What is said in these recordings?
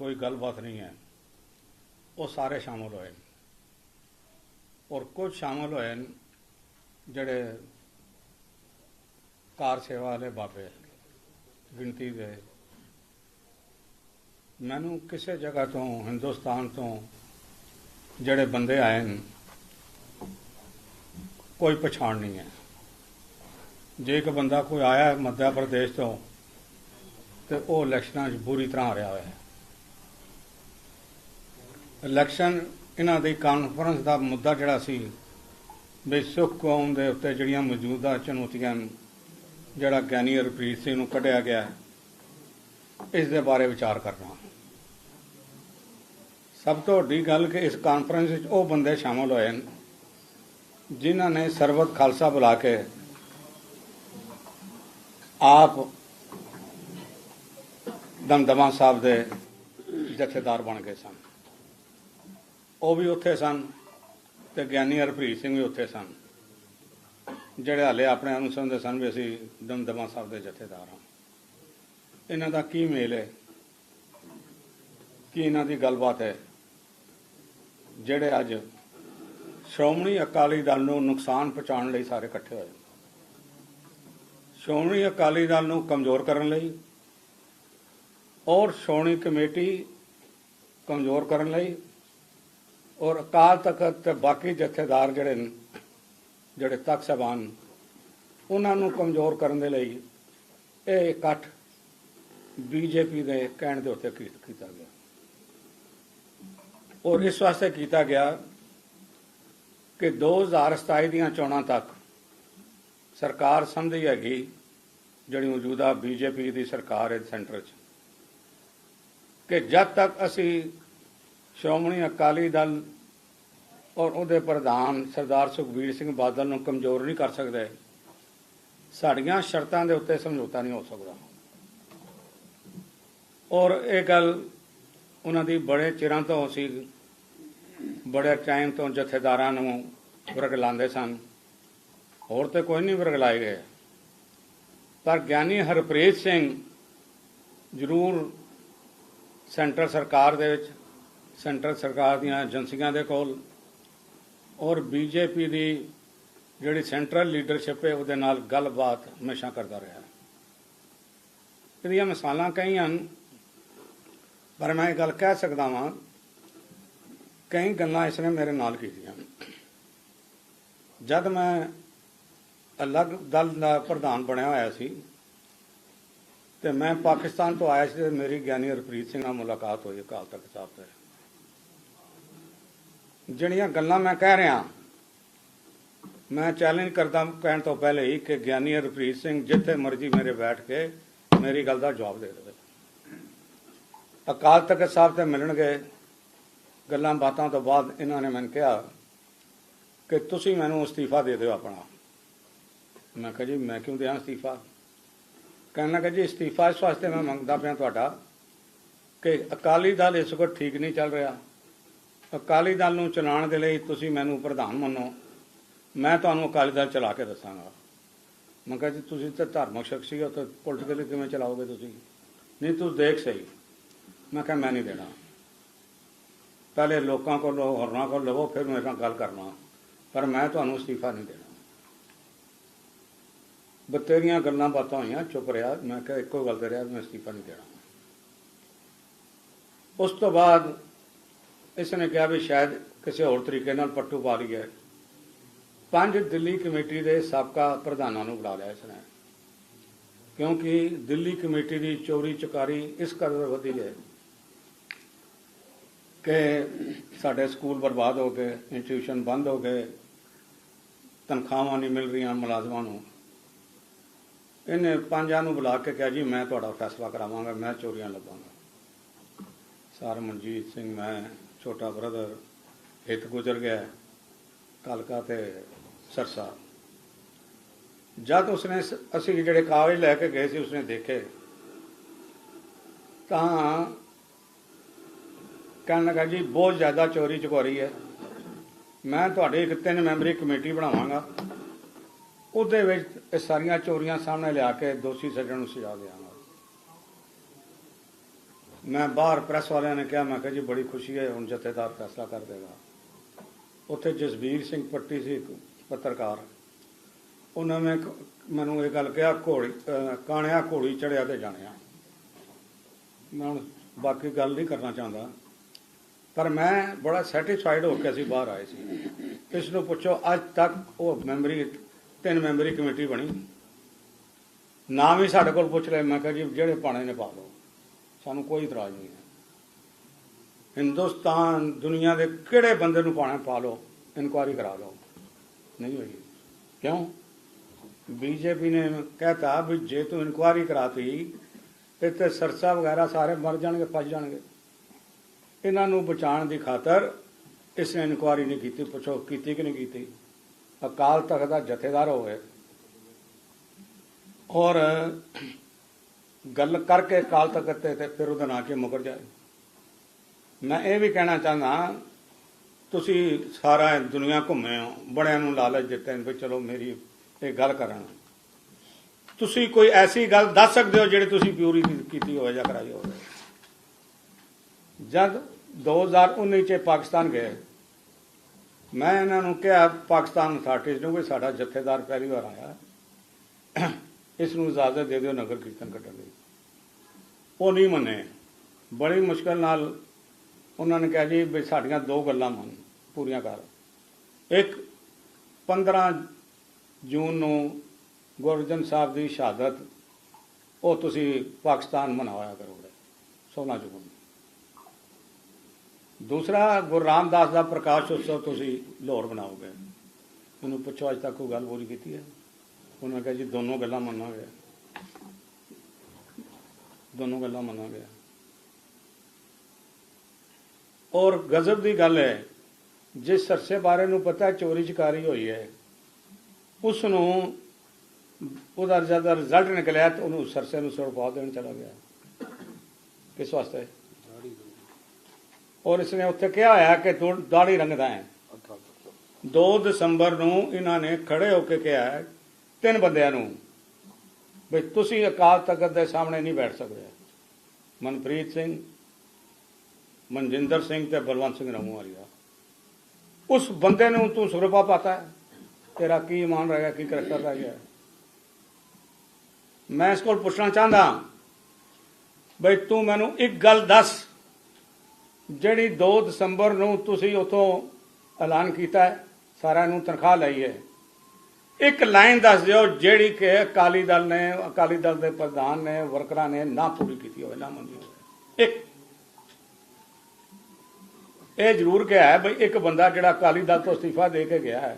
ਕੋਈ ਗੱਲਬਾਤ ਨਹੀਂ ਹੈ। ਉਹ ਸਾਰੇ ਸ਼ਾਮਲ ਹੋਏ। ਔਰ ਕੁਝ ਸ਼ਾਮਲ ਹੋਏ ਜਿਹੜੇ ਕਾਰ ਸੇਵਾ ਵਾਲੇ ਬਾਬੇ ਗਿਣਤੀ ਦੇ। ਮੈਨੂੰ ਕਿਸੇ ਜਗ੍ਹਾ ਤੋਂ, ਹਿੰਦੁਸਤਾਨ ਤੋਂ ਜਿਹੜੇ ਬੰਦੇ ਆਏ ਨੇ, ਕੋਈ ਪਛਾਣ ਨਹੀਂ ਹੈ। ਜੇ ਇੱਕ ਬੰਦਾ ਕੋਈ ਆਇਆ ਹੈ ਮੱਧ ਪ੍ਰਦੇਸ਼ ਤੋਂ, ਤੇ ਉਹ ਇਲੈਕਸ਼ਨਾਂ 'ਚ ਬੁਰੀ ਤਰ੍ਹਾਂ ਹਾਰਿਆ ਹੋਇਆ ਹੈ। ਇਲੈਕਸ਼ਨ ਇਹਨਾਂ ਦੀ ਕਾਨਫਰੰਸ ਦਾ ਮੁੱਦਾ ਜਿਹੜਾ ਸੀ, ਵੀ ਸਿੱਖ ਕੌਮ ਦੇ ਉੱਤੇ ਜਿਹੜੀਆਂ ਮੌਜੂਦਾ ਚੁਣੌਤੀਆਂ ਜਿਹੜਾ ਗਿਆਨੀ ਹਰਪ੍ਰੀਤ ਸਿੰਘ ਨੂੰ ਕੱਢਿਆ ਗਿਆ ਇਸ ਦੇ ਬਾਰੇ ਵਿਚਾਰ ਕਰਨਾ ਸਭ ਤੋਂ ਵੱਡੀ ਗੱਲ ਕਿ ਇਸ ਕਾਨਫਰੰਸ ਵਿੱਚ ਉਹ ਬੰਦੇ ਸ਼ਾਮਲ ਹੋਏ ਨੇ ਜਿਨ੍ਹਾਂ ਨੇ ਸਰਬਤ ਖਾਲਸਾ ਬੁਲਾ ਕੇ ਆਪ ਦਮਦਮਾ ਸਾਹਿਬ ਦੇ ਜਥੇਦਾਰ ਬਣ ਗਏ ਸਨ। ਉਹ ਵੀ ਉੱਥੇ ਸਨ ਤੇ ਗਿਆਨੀ ਹਰਪ੍ਰੀਤ ਸਿੰਘ ਵੀ ਉੱਥੇ ਸਨ। ਜਿਹੜੇ ਹਾਲੇ ਆਪਣੇ ਆਪ ਨੂੰ ਸਮਝਦੇ ਸਨ ਵੀ ਅਸੀਂ ਦਮਦਮਾ ਸਾਹਿਬ ਦੇ ਜਥੇਦਾਰ ਹਾਂ। ਇਹਨਾਂ ਦਾ ਕੀ ਮੇਲ ਹੈ? ਕੀ ਇਹਨਾਂ ਦੀ ਗੱਲਬਾਤ ਹੈ? ਜਿਹੜੇ ਅੱਜ ਸ਼੍ਰੋਮਣੀ ਅਕਾਲੀ ਦਲ ਨੂੰ ਨੁਕਸਾਨ ਪਹੁੰਚਾਉਣ ਲਈ ਸਾਰੇ ਇਕੱਠੇ ਹੋਏ। ਸ਼੍ਰੋਮਣੀ ਅਕਾਲੀ ਦਲ ਨੂੰ ਕਮਜ਼ੋਰ ਕਰਨ ਲਈ ਔਰ ਸ਼੍ਰੋਮਣੀ ਕਮੇਟੀ ਕਮਜ਼ੋਰ ਕਰਨ ਲਈ ਔਰ ਅਕਾਲ ਤਖਤ ਤੇ ਬਾਕੀ ਜਥੇਦਾਰ ਜਿਹੜੇ ਨੇ, ਜਿਹੜੇ ਤਖਤ ਸਾਹਿਬਾਨ ਉਹਨਾਂ ਨੂੰ ਕਮਜ਼ੋਰ ਕਰਨ ਦੇ ਲਈ ਇਹ ਇਕੱਠ ਬੀਜੇਪੀ ਦੇ ਕਹਿਣ ਦੇ ਉੱਤੇ ਕੀਤਾ ਗਿਆ। ਔਰ ਇਸ ਵਾਸਤੇ ਕੀਤਾ ਗਿਆ ਕਿ 2027 ਦੀਆਂ ਚੋਣਾਂ ਤੱਕ ਸਰਕਾਰ ਸਮਝੀ ਹੈਗੀ, ਜਿਹੜੀ ਮੌਜੂਦਾ ਬੀਜੇਪੀ ਦੀ ਸਰਕਾਰ ਹੈ ਸੈਂਟਰ 'ਚ, ਕਿ ਜਦ ਤੱਕ ਅਸੀਂ ਸ਼੍ਰੋਮਣੀ ਅਕਾਲੀ ਦਲ ਔਰ ਉਹਦੇ ਪ੍ਰਧਾਨ ਸਰਦਾਰ ਸੁਖਬੀਰ ਸਿੰਘ ਬਾਦਲ ਨੂੰ ਕਮਜ਼ੋਰ ਨਹੀਂ ਕਰ ਸਕਦੇ। ਸਾਡੀਆਂ ਸ਼ਰਤਾਂ ਦੇ ਉੱਤੇ ਸਮਝੌਤਾ ਨਹੀਂ ਹੋ ਸਕਦਾ। ਔਰ ਇਹ ਗੱਲ ਉਹਨਾਂ ਦੀ ਬੜੇ ਚਿਰਾਂ ਤੋਂ ਸੀ ਬੜੇ ਟਾਈਮ ਤੋਂ ਜਥੇਦਾਰਾਂ ਨੂੰ ਵਰਗਲਾਉਂਦੇ ਸਨ। ਹੋਰ ਤੇ ਕੋਈ ਨਹੀਂ ਵਰਗਲਾਏ ਗਏ। ਪਰ ਗਿਆਨੀ ਹਰਪ੍ਰੀਤ ਸਿੰਘ ਜ਼ਰੂਰ ਸੈਂਟਰ ਸਰਕਾਰ ਦੇ ਵਿੱਚ ਸੈਂਟਰ ਸਰਕਾਰ ਦੀਆਂ ਏਜੰਸੀਆਂ ਦੇ ਕੋਲ ਔਰ ਬੀਜੇਪੀ ਦੀ ਜਿਹੜੀ ਸੈਂਟਰਲ ਲੀਡਰਸ਼ਿਪ ਹੈ, ਉਹਦੇ ਨਾਲ ਗੱਲਬਾਤ ਹਮੇਸ਼ਾ ਕਰਦਾ ਰਿਹਾ ਇਹਦੀਆਂ ਮਿਸਾਲਾਂ ਕਈ ਹਨ, ਪਰ ਮੈਂ ਇਹ ਗੱਲ ਕਹਿ ਸਕਦਾ ਵਾਂ, ਕਈ ਗੱਲਾਂ ਇਸ ਨੇ ਮੇਰੇ ਨਾਲ ਕੀਤੀਆਂ। ਜਦ ਮੈਂ ਅਲੱਗ ਦਲ ਦਾ ਪ੍ਰਧਾਨ ਬਣਿਆ ਹੋਇਆ ਸੀ, ਤੇ ਮੈਂ ਪਾਕਿਸਤਾਨ ਤੋਂ ਆਇਆ ਸੀ ਤੇ ਮੇਰੀ ਗਿਆਨੀ ਹਰਪ੍ਰੀਤ ਸਿੰਘ ਨਾਲ ਮੁਲਾਕਾਤ ਹੋਈ ਅਕਾਲ ਤਖਤ ਸਾਹਿਬ ਤੇ। ਜਿਹੜੀਆਂ ਗੱਲਾਂ ਮੈਂ ਕਹਿ ਰਿਹਾ, ਮੈਂ ਚੈਲੰਜ ਕਰਦਾ ਕਹਿਣ ਤੋਂ ਪਹਿਲੇ ਹੀ ਕਿ ਗਿਆਨੀ ਹਰਪ੍ਰੀਤ ਸਿੰਘ ਜਿੱਥੇ ਮਰਜ਼ੀ ਮੇਰੇ ਬੈਠ ਕੇ ਮੇਰੀ ਗੱਲ ਦਾ ਜਵਾਬ ਦੇ ਦੇਵੇ। ਅਕਾਲ ਤਖਤ ਸਾਹਿਬ ਤੇ ਮਿਲਣਗੇ, ਗੱਲਾਂ ਬਾਤਾਂ ਤੋਂ ਬਾਅਦ ਇਹਨਾਂ ਨੇ ਮੈਨੂੰ ਕਿਹਾ ਕਿ ਤੁਸੀਂ ਮੈਨੂੰ ਅਸਤੀਫਾ ਦੇ ਦਿਓ ਆਪਣਾ। ਮੈਂ ਕਿਹਾ ਜੀ, ਮੈਂ ਕਿਉਂ ਦਿਆਂ ਅਸਤੀਫਾ? ਕਹਿਣ ਲੱਗਾ ਜੀ, ਅਸਤੀਫਾ ਇਸ ਵਾਸਤੇ ਮੈਂ ਮੰਗਦਾ ਪਿਆ ਤੁਹਾਡਾ ਕਿ ਅਕਾਲੀ ਦਲ ਇਸ ਵਕਤ ਠੀਕ ਨਹੀਂ ਚੱਲ ਰਿਹਾ। ਅਕਾਲੀ ਦਲ ਨੂੰ ਚਲਾਉਣ ਦੇ ਲਈ ਤੁਸੀਂ ਮੈਨੂੰ ਪ੍ਰਧਾਨ ਮੰਨੋ। ਮੈਂ ਤੁਹਾਨੂੰ ਅਕਾਲੀ ਦਲ ਚਲਾ ਕੇ ਦੱਸਾਂਗਾ। ਮੈਂ ਕਿਹਾ ਜੀ, ਤੁਸੀਂ ਤਾਂ ਧਾਰਮਿਕ ਸ਼ਖਸੀ ਹੋ ਤਾਂ ਪੋਲੀਟੀਕਲੀ ਕਿਵੇਂ ਚਲਾਓਗੇ ਤੁਸੀਂ? ਨਹੀਂ ਤੂੰ ਦੇਖ ਸਹੀ। ਮੈਂ ਕਿਹਾ ਮੈਂ ਨਹੀਂ ਦੇਣਾ। ਪਹਿਲੇ ਲੋਕਾਂ ਕੋਲ ਹੋਰਨਾਂ ਕੋਲ ਲਵੋ, ਫਿਰ ਮੇਰੇ ਨਾਲ ਗੱਲ ਕਰਨਾ। ਪਰ ਮੈਂ ਤੁਹਾਨੂੰ ਅਸਤੀਫਾ ਨਹੀਂ ਦੇਣਾ। ਬਤੇਰੀਆਂ ਗੱਲਾਂ ਬਾਤਾਂ ਹੋਈਆਂ, ਚੁੱਪ ਰਿਹਾ। ਮੈਂ ਕਿਹਾ ਇੱਕੋ ਗੱਲ ਤੇ ਰਿਹਾ, ਮੈਂ ਅਸਤੀਫਾ ਨਹੀਂ ਦੇਣਾ। ਉਸ ਤੋਂ ਬਾਅਦ ਇਸ ਨੇ ਕਿਹਾ ਵੀ ਸ਼ਾਇਦ ਕਿਸੇ ਹੋਰ ਤਰੀਕੇ ਨਾਲ ਪੱਟੂ ਪਾ ਲਈਏ। ਪੰਜ ਦਿੱਲੀ ਕਮੇਟੀ ਦੇ ਸਾਬਕਾ ਪ੍ਰਧਾਨਾਂ ਨੂੰ ਬੁਲਾ ਲਿਆ ਇਸ ਨੇ ਕਿਉਂਕਿ ਦਿੱਲੀ ਕਮੇਟੀ ਦੀ ਚੋਰੀ ਚੁਕਾਰੀ ਇਸ ਕਦਰ ਵਧੀ ਹੈ ਕਿ ਸਾਡੇ ਸਕੂਲ ਬਰਬਾਦ ਹੋ ਗਏ ਇੰਸਟੀਟਿਊਸ਼ਨ ਬੰਦ ਹੋ ਗਏ, ਤਨਖਾਹਾਂ ਨਹੀਂ ਮਿਲ ਰਹੀਆਂ ਮੁਲਾਜ਼ਮਾਂ ਨੂੰ। ਇਹਨੇ ਪੰਜਾਂ ਨੂੰ ਬੁਲਾ ਕੇ ਕਿਹਾ, ਜੀ, ਮੈਂ ਤੁਹਾਡਾ ਫੈਸਲਾ ਕਰਾਵਾਂਗਾ, ਮੈਂ ਚੋਰੀਆਂ ਲੱਭਾਂਗਾ। ਸਰ ਮਨਜੀਤ ਸਿੰਘ, ਮੈਂ ਛੋਟਾ ਬ੍ਰਦਰ ਹਿੱਤ ਗੁਜ਼ਰ ਗਿਆ, ਕਲਕਾ ਤੇ ਸਰਸਾ। ਜਦ ਉਸਨੇ ਸ- ਅਸੀਂ ਜਿਹੜੇ ਕਾਗਜ਼ ਲੈ ਕੇ ਗਏ ਸੀ, ਉਸਨੇ ਦੇਖੇ। ਤਾਂ ਕਹਿਣ ਲੱਗਾ, ਜੀ, ਬਹੁਤ ਜ਼ਿਆਦਾ ਚੋਰੀ ਚੁਕਾਰੀ ਹੈ। ਮੈਂ ਤੁਹਾਡੇ ਇੱਕ ਤਿੰਨ ਮੈਂਬਰੀ ਕਮੇਟੀ ਬਣਾਵਾਂਗਾ। ਉਹਦੇ ਵਿੱਚ ਇਹ ਸਾਰੀਆਂ ਚੋਰੀਆਂ ਸਾਹਮਣੇ ਲਿਆ ਕੇ ਦੋਸ਼ੀ ਸੱਜਣ ਨੂੰ ਸਜ਼ਾ ਦੇਵਾਂਗਾ। ਮੈਂ ਬਾਹਰ ਪ੍ਰੈਸ ਵਾਲਿਆਂ ਨੇ ਕਿਹਾ, ਮੈਂ ਕਿਹਾ ਜੀ ਬੜੀ ਖੁਸ਼ੀ ਹੈ, ਹੁਣ ਜਥੇਦਾਰ ਫੈਸਲਾ ਕਰ ਦੇਗਾ। ਉੱਥੇ ਜਸਵੀਰ ਸਿੰਘ ਪੱਟੀ ਸੀ ਇੱਕ ਪੱਤਰਕਾਰ। ਉਹਨਾਂ ਨੇ ਮੈਨੂੰ ਇਹ ਗੱਲ ਕਿਹਾ, ਘੋੜੀ ਕਾਣਿਆ ਘੋੜੀ ਚੜਿਆ ਤੇ ਜਾਣਿਆ। ਮੈਂ ਹੁਣ ਬਾਕੀ ਗੱਲ ਨਹੀਂ ਕਰਨਾ ਚਾਹੁੰਦਾ। ਪਰ ਮੈਂ ਬੜਾ ਸੈਟੀਸਫਾਈਡ ਹੋ ਕੇ ਅਸੀਂ ਬਾਹਰ ਆਏ ਸੀ। ਇਸ ਨੂੰ ਪੁੱਛੋ, ਅੱਜ ਤੱਕ ਉਹ ਮੈਂਬਰੀ ਤਿੰਨ ਮੈਂਬਰੀ ਕਮੇਟੀ ਬਣੀ। ਨਾਮ ਹੀ ਸਾਡੇ ਕੋਲ ਪੁੱਛ ਲੈ ਮੈਂ ਕਿਹਾ ਜੀ ਜਿਹੜੇ ਪਾਣੇ ਨੇ ਪਾ ਲਓ। ਸਾਨੂੰ ਕੋਈ ਇਤਰਾਜ਼ ਨਹੀਂ ਹੈ। ਹਿੰਦੁਸਤਾਨ ਦੁਨੀਆ ਦੇ ਕਿਹੜੇ ਬੰਦੇ ਨੂੰ ਪਾਣਾ ਪਾ ਲਓ, ਇਨਕੁਆਰੀ ਕਰਾ ਲਓ। ਨਹੀਂ ਹੋਈ। ਕਿਉਂ? ਬੀਜੇਪੀ ਨੇ ਕਹਤਾ ਵੀ ਜੇ ਤੂੰ ਇਨਕੁਆਰੀ ਕਰਾਤੀ ਤੇ ਤੇ ਸਰਸਾ ਵਗੈਰਾ ਸਾਰੇ ਮਰ ਜਾਣਗੇ, ਫਸ ਜਾਣਗੇ। ਇਹਨਾਂ ਨੂੰ ਬਚਾਉਣ ਦੀ ਖਾਤਰ ਇਸ ਨੇ ਇਨਕੁਆਰੀ ਨਹੀਂ ਕੀਤੀ, ਪੁੱਛੋ ਕੀਤੀ ਕਿ ਨਹੀਂ ਕੀਤੀ। ਅਕਾਲ ਤਖਤ ਦਾ ਜਥੇਦਾਰ ਹੋਵੇ। ਔਰ ਗੱਲ ਕਰਕੇ ਕਾਲ ਤਖਤ ਤੇ ਤੇ ਫਿਰ ਉਹਦਾ ਨਾਂ ਕੇ ਮੁਕਰ ਜਾਏ। ਮੈਂ ਇਹ ਵੀ ਕਹਿਣਾ ਚਾਹੁੰਦਾ, ਤੁਸੀਂ ਸਾਰਾ ਦੁਨੀਆ ਘੁੰਮੇ ਹੋ, ਬੜਿਆਂ ਨੂੰ ਲਾਲਚ ਦਿੱਤੇ ਨੇ ਵੀ ਚਲੋ ਮੇਰੀ ਇਹ ਗੱਲ ਕਰਨ। ਤੁਸੀਂ ਕੋਈ ਐਸੀ ਗੱਲ ਦੱਸ ਸਕਦੇ ਹੋ ਜਿਹੜੀ ਤੁਸੀਂ ਪਿਊਰੀ ਕੀਤੀ ਹੋਵੇ ਜਾਂ ਕਰਾਈ ਹੋਵੇ? ਜਦ 2019 ਚ ਪਾਕਿਸਤਾਨ ਗਏ, ਮੈਂ ਇਹਨਾਂ ਨੂੰ ਕਿਹਾ, ਪਾਕਿਸਤਾਨ ਅਥਾਰਟੀਜ਼ ਨੂੰ ਵੀ ਸਾਡਾ ਜਥੇਦਾਰ ਪਹਿਲੀ ਵਾਰ ਆਇਆ। ਇਸ ਨੂੰ ਇਜਾਜ਼ਤ ਦੇ ਦਿਓ, ਨਗਰ ਕੀਰਤਨ ਕੱਢਣ ਦੀ ਉਹ ਨਹੀਂ ਮੰਨੇ। ਬੜੀ ਮੁਸ਼ਕਲ ਨਾਲ ਉਹਨਾਂ ਨੇ ਕਿਹਾ ਜੀ ਵੀ ਸਾਡੀਆਂ ਦੋ ਗੱਲਾਂ ਮੰਨ, ਪੂਰੀਆਂ ਕਰ। ਇੱਕ 15 ਜੂਨ ਨੂੰ ਗੁਰਜਨ ਸਾਹਿਬ ਦੀ ਸ਼ਹਾਦਤ, ਉਹ ਤੁਸੀਂ ਪਾਕਿਸਤਾਨ ਮਨਾਵਾਇਆ ਕਰੋਗੇ 16 ਜੂਨ ਨੂੰ। ਦੂਸਰਾ, ਗੁਰੂ ਰਾਮਦਾਸ ਦਾ ਪ੍ਰਕਾਸ਼ ਉਤਸਵ ਤੁਸੀਂ ਲਾਹੌਰ ਬਣਾਓਗੇ। ਮੈਨੂੰ ਪੁੱਛੋ, ਅੱਜ ਤੱਕ ਕੋਈ ਗੱਲ ਬੋਲੀ ਕੀਤੀ ਹੈ? ਉਹਨਾਂ ਕਿਹਾ ਜੀ ਦੋਨੋਂ ਗੱਲਾਂ ਮੰਨਾਂਗੇ। ਦੋਨੋਂ ਗੱਲਾਂ ਮੰਨਾਂਗੇ। ਔਰ ਗਜ਼ਬ ਦੀ ਗੱਲ ਹੈ ਜਿਸ ਸਰਸੇ ਬਾਰੇ ਨੂੰ ਪਤਾ ਚੋਰੀ ਚਕਾਰੀ ਹੋਈ ਹੈ ਉਸ ਨੂੰ ਉਹਦਾ ਜਦ ਰਿਜ਼ਲਟ ਨਿਕਲਿਆ ਤਾਂ ਉਹਨੂੰ ਸਰਸੇ ਨੂੰ ਸੁਰਪਾ ਦੇਣ ਚਲਾ ਗਿਆ। ਕਿਸ ਵਾਸਤੇ? ਔਰ ਇਸਨੇ ਉੱਥੇ ਕਿਹਾ ਹੋਇਆ ਕਿ ਤੂੰ ਦਾੜੀ ਰੰਗਦਾ ਹੈ। 2 ਦਸੰਬਰ ਨੂੰ ਇਹਨਾਂ ਨੇ ਖੜੇ ਹੋ ਕੇ ਕਿਹਾ ਹੈ, ਤਿੰਨ ਬੰਦਿਆਂ ਨੂੰ। ਵੀ ਤੁਸੀਂ ਅਕਾਲ ਤਖਤ ਦੇ ਸਾਹਮਣੇ ਨਹੀਂ ਬੈਠ ਸਕਦੇ। ਮਨਪ੍ਰੀਤ ਸਿੰਘ, ਮਨਜਿੰਦਰ ਸਿੰਘ ਤੇ ਬਲਵੰਤ ਸਿੰਘ ਰਮੂਵਾਲੀਆ ਉਸ ਬੰਦੇ ਨੂੰ ਤੂੰ ਸੁਰਪਾ ਪਾਤਾ ਹੈ। ਤੇਰਾ ਕੀ ਇਮਾਨ ਰਹਿ ਗਿਆ, ਕੀ ਕਰੈਕਟਰ ਰਹਿ ਗਿਆ। ਮੈਂ ਇਸ ਕੋਲ ਪੁੱਛਣਾ ਚਾਹੁੰਦਾ, ਬਈ ਤੂੰ ਮੈਨੂੰ ਇੱਕ ਗੱਲ ਦੱਸ, ਜਿਹੜੀ 2 ਦਸੰਬਰ ਨੂੰ ਤੁਸੀਂ ਉਥੋਂ ਐਲਾਨ ਕੀਤਾ ਹੈ, ਸਾਰਿਆਂ ਨੂੰ ਤਨਖਾਹ ਲਈ ਹੈ। ਇੱਕ ਲਾਈਨ ਦੱਸ ਦਿਓ ਜਿਹੜੀ ਕਿ ਅਕਾਲੀ ਦਲ ਨੇ, ਅਕਾਲੀ ਦਲ ਦੇ ਪ੍ਰਧਾਨ ਨੇ, ਵਰਕਰਾਂ ਨੇ ਨਾ ਪੂਰੀ ਕੀਤੀ ਹੋਵੇ, ਨਾ ਮੰਨੀ ਹੋਵੇ। ਇੱਕ। ਇਹ ਜ਼ਰੂਰ ਕਿਹਾ ਹੈ ਬਈ ਇੱਕ ਬੰਦਾ ਜਿਹੜਾ ਅਕਾਲੀ ਦਲ ਤੋਂ ਅਸਤੀਫਾ ਦੇ ਕੇ ਗਿਆ ਹੈ,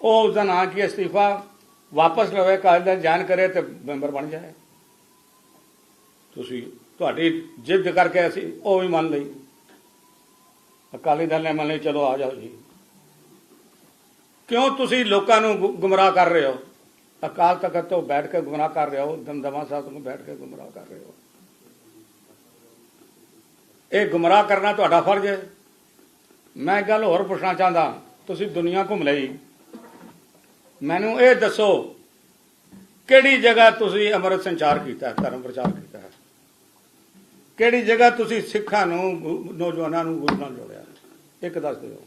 ਉਹ ਉਸ ਦਾ ਨਾਂ ਕੀ ਅਸਤੀਫਾ ਵਾਪਸ ਲਵੇ, ਅਕਾਲੀ ਦਲ ਜਾਣ ਕਰੇ ਤੇ ਮੈਂਬਰ ਬਣ ਜਾਏ। ਤੁਸੀਂ, ਤੁਹਾਡੀ ਜਿੱਦ ਕਰਕੇ ਅਸੀਂ ਉਹ ਵੀ ਮੰਨ ਲਈ। ਅਕਾਲੀ ਦਲ ਨੇ ਮੰਨ ਲਈ, ਚਲੋ ਆ ਜਾਓ ਜੀ। ਕਿਉਂ ਤੁਸੀਂ ਲੋਕਾਂ ਨੂੰ ਗੁੰਮਰਾਹ ਕਰ ਰਹੇ ਹੋ? ਅਕਾਲ ਤਖਤ ਤੋਂ ਬੈਠ ਕੇ ਗੁੰਮਰਾਹ ਕਰ ਰਹੇ ਹੋ ਦਮਦਮਾ ਸਾਹਿਬ ਤੋਂ ਬੈਠ ਕੇ ਗੁੰਮਰਾਹ ਕਰ ਰਹੇ ਹੋ। ਇਹ ਗੁੰਮਰਾਹ ਕਰਨਾ ਤੁਹਾਡਾ ਫਰਜ਼ ਹੈ। ਮੈਂ ਇੱਕ ਗੱਲ ਹੋਰ ਪੁੱਛਣਾ ਚਾਹੁੰਦਾ ਤੁਸੀਂ ਦੁਨੀਆ ਘੁੰਮ ਲਈ। ਮੈਨੂੰ ਇਹ ਦੱਸੋ ਕਿਹੜੀ ਜਗ੍ਹਾ ਤੁਸੀਂ ਅੰਮ੍ਰਿਤ ਸੰਚਾਰ ਕੀਤਾ ਹੈ, ਧਰਮ ਪ੍ਰਚਾਰ ਕੀਤਾ? ਹੈ ਕਿਹੜੀ ਜਗ੍ਹਾ ਤੁਸੀਂ ਸਿੱਖਾਂ ਨੂੰ ਨੌਜਵਾਨਾਂ ਨੂੰ ਗੁਰੂ ਨਾਲ ਜੋੜਿਆ? ਇੱਕ ਦੱਸ ਦਿਓ।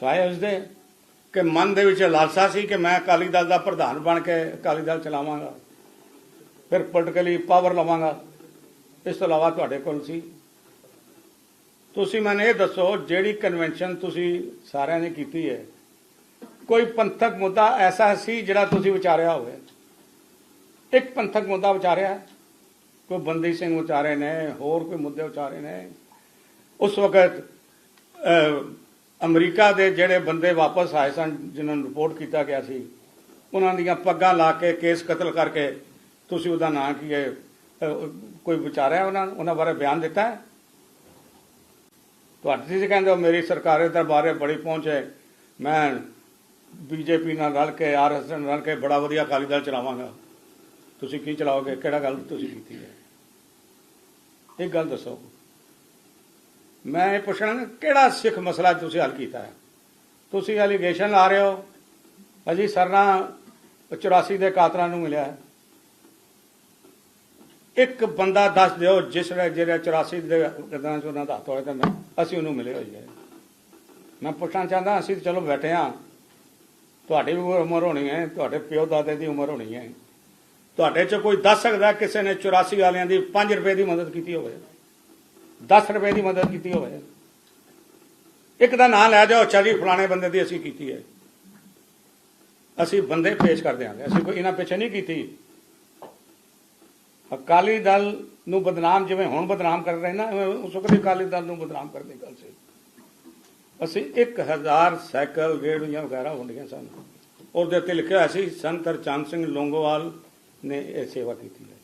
ਸਵਾਏ ਉਸਦੇ। ਕਿ ਮਨ ਦੇ ਵਿੱਚ ਲਾਲਸਾ ਸੀ ਕਿ ਮੈਂ ਅਕਾਲੀ ਦਲ ਦਾ ਪ੍ਰਧਾਨ ਬਣ ਕੇ ਅਕਾਲੀ ਦਲ ਚਲਾਵਾਂਗਾ। ਫਿਰ ਪੋਲੀਟੀਕਲੀ ਪਾਵਰ ਲਵਾਂਗਾ। ਇਸ ਤੋਂ ਇਲਾਵਾ ਤੁਹਾਡੇ ਕੋਲ ਸੀ। ਤੁਸੀਂ ਮੈਨੂੰ ਇਹ ਦੱਸੋ, ਜਿਹੜੀ ਕਨਵੈਨਸ਼ਨ ਤੁਸੀਂ ਸਾਰਿਆਂ ਨੇ ਕੀਤੀ ਹੈ, ਕੋਈ ਪੰਥਕ ਮੁੱਦਾ ਐਸਾ ਸੀ ਜਿਹੜਾ ਤੁਸੀਂ ਵਿਚਾਰਿਆ ਹੋਵੇ? ਇੱਕ ਪੰਥਕ ਮੁੱਦਾ ਵਿਚਾਰਿਆ? ਕੋਈ ਬੰਦੀ ਸਿੰਘ ਵਿਚਾਰੇ ਨੇ, ਹੋਰ ਕੋਈ ਮੁੱਦੇ ਵਿਚਾਰੇ ਨੇ? ਉਸ ਵਕਤ ਅਮਰੀਕਾ ਦੇ ਜਿਹੜੇ ਬੰਦੇ ਵਾਪਸ ਆਏ ਸਨ, ਜਿਨ੍ਹਾਂ ਨੂੰ ਰਿਪੋਰਟ ਕੀਤਾ ਗਿਆ ਸੀ, ਉਹਨਾਂ ਦੀਆਂ ਪੱਗਾਂ ਲਾ ਕੇ ਕੇਸ ਕਤਲ ਕਰਕੇ ਤੁਸੀਂ ਉਹਦਾ ਨਾਂ ਕੀ ਹੈ ਕੋਈ ਵਿਚਾਰਿਆ ਉਹਨਾਂ ਉਹਨਾਂ ਬਾਰੇ ਬਿਆਨ ਦਿੱਤਾ ਹੈ? ਤੁਹਾਡੇ ਤੁਸੀਂ ਕਹਿੰਦੇ ਹੋ ਮੇਰੀ ਸਰਕਾਰ ਸਰਕਾਰੇ ਦਰਬਾਰੇ ਬੜੀ ਪਹੁੰਚ ਹੈ, ਮੈਂ ਬੀਜੇਪੀ ਨਾਲ ਰਲ ਕੇ ਆਰਐਸ ਨਾਲ ਰਲ ਕੇ ਬੜਾ ਵਧੀਆ ਅਕਾਲੀ ਦਲ ਚਲਾਵਾਂਗਾ। ਤੁਸੀਂ ਕੀ ਚਲਾਓਗੇ? ਕਿਹੜਾ ਗੱਲ ਤੁਸੀਂ ਕੀਤੀ ਹੈ? ਇਹ ਗੱਲ ਦੱਸੋ। ਮੈਂ ਇਹ ਪੁੱਛਣਾ ਕਿਹੜਾ ਸਿੱਖ ਮਸਲਾ ਤੁਸੀਂ ਹੱਲ ਕੀਤਾ ਹੈ? ਤੁਸੀਂ ਐਲੀਗੇਸ਼ਨ ਲਾ ਰਹੇ ਹੋ। ਅਜੀ ਸਰਨਾ 84 ਦੇ ਕਾਤਲਾਂ ਨੂੰ ਮਿਲਿਆ ਹੈ। ਇੱਕ ਬੰਦਾ ਦੱਸ ਦਿਓ, ਜਿਸ ਜਿਹੜਾ 84 ਦੇ ਗਦਾਂ ਚ ਉਹਨਾਂ ਦਾ ਹੱਥ ਹੋਇਆ ਤਾਂ ਅਸੀਂ ਉਹਨੂੰ ਮਿਲੇ ਹੋਈਏ ਮੈਂ ਪੁੱਛਣਾ ਚਾਹੁੰਦਾ, ਅਸੀਂ ਚਲੋ ਬੈਠੇ ਹਾਂ। ਤੁਹਾਡੀ ਵੀ ਉਮਰ ਹੋਣੀ ਹੈ, ਤੁਹਾਡੇ ਪਿਓ ਦਾਦੇ ਦੀ ਉਮਰ ਹੋਣੀ ਹੈ। ਤੁਹਾਡੇ ਚ ਕੋਈ ਦੱਸ ਸਕਦਾ ਕਿਸੇ ਨੇ 84 ਵਾਲਿਆਂ ਦੀ 5 ਰੁਪਏ ਦੀ ਮਦਦ ਕੀਤੀ ਹੋਵੇ? 10 ਰੁਪਏ ਦੀ ਮਦਦ ਕੀਤੀ ਹੋਵੇ। ਇੱਕ ਦਾ ਨਾਂ ਲੈ ਜਾਓ, ਅੱਛਾ ਜੀ, ਫਲਾਣੇ ਬੰਦੇ ਦੀ ਅਸੀਂ ਕੀਤੀ ਹੈ। ਅਸੀਂ ਬੰਦੇ ਪੇਸ਼ ਕਰ ਦਿਆਂਗੇ ਅਸੀਂ ਕੋਈ ਇਹਨਾਂ ਪਿੱਛੇ ਨਹੀਂ ਕੀਤੀ। ਅਕਾਲੀ ਦਲ ਨੂੰ ਬਦਨਾਮ ਜਿਵੇਂ ਹੁਣ ਬਦਨਾਮ ਕਰ ਰਹੇ ਨਾ ਉਸ ਵਕਤ ਅਕਾਲੀ ਦਲ ਨੂੰ ਬਦਨਾਮ ਕਰਨ ਦੀ ਗੱਲ ਸੀ। ਅਸੀਂ 1000 ਸਾਈਕਲ ਗੇੜੀਆਂ ਵਗੈਰਾ ਹੁੰਦੀਆਂ ਸਨ। ਉਹਦੇ ਉੱਤੇ ਲਿਖਿਆ ਸੀ, ਸੰਤ ਹਰਚੰਦ ਸਿੰਘ ਲੋਂਗੋਵਾਲ ਨੇ ਇਹ ਸੇਵਾ ਕੀਤੀ ਹੈ।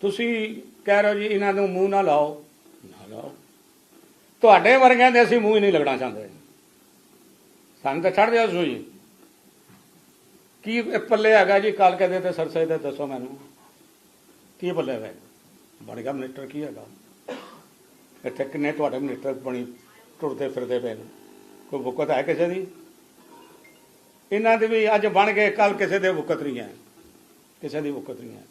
ਤੁਸੀਂ ਕਹਿ ਰਹੇ ਹੋ ਜੀ, ਇਹਨਾਂ ਨੂੰ ਮੂੰਹ ਨਾ ਲਾਓ। ਨਾ ਲਾਓ। ਤੁਹਾਡੇ ਵਰਗਿਆਂ ਦੇ ਅਸੀਂ ਮੂੰਹ ਹੀ ਨਹੀਂ ਲੱਗਣਾ ਚਾਹੁੰਦੇ। ਸਾਨੂੰ ਤਾਂ ਛੱਡ ਦਿਓ ਸੋਈ ਕੀ ਪੱਲੇ ਹੈਗਾ ਜੀ? ਕੱਲ ਕਹਦੇ ਤੇ ਸਰਸੇ ਦੇ ਦੱਸੋ ਮੈਨੂੰ। ਕੀ ਪੱਲੇ ਹੈਗਾ? ਬਣ ਗਿਆ ਮਿਨਿਸਟਰ ਕੀ ਹੈਗਾ? ਇੱਥੇ ਕਿੰਨੇ ਤੁਹਾਡੇ ਮਿਨਿਸਟਰ ਬਣੀ ਟੁਰਦੇ ਫਿਰਦੇ ਪਏ ਨੇ। ਕੋਈ ਬੁੱਕਤ ਹੈ ਕਿਸੇ ਦੀ? ਇਹਨਾਂ ਦੇ ਵੀ ਅੱਜ ਬਣ ਗਏ ਕੱਲ ਕਿਸੇ ਦੇ ਬੁੱਕਤ ਨਹੀਂ ਹੈ। ਕਿਸੇ ਦੀ ਬੁੱਕਤ ਨਹੀਂ ਹੈ।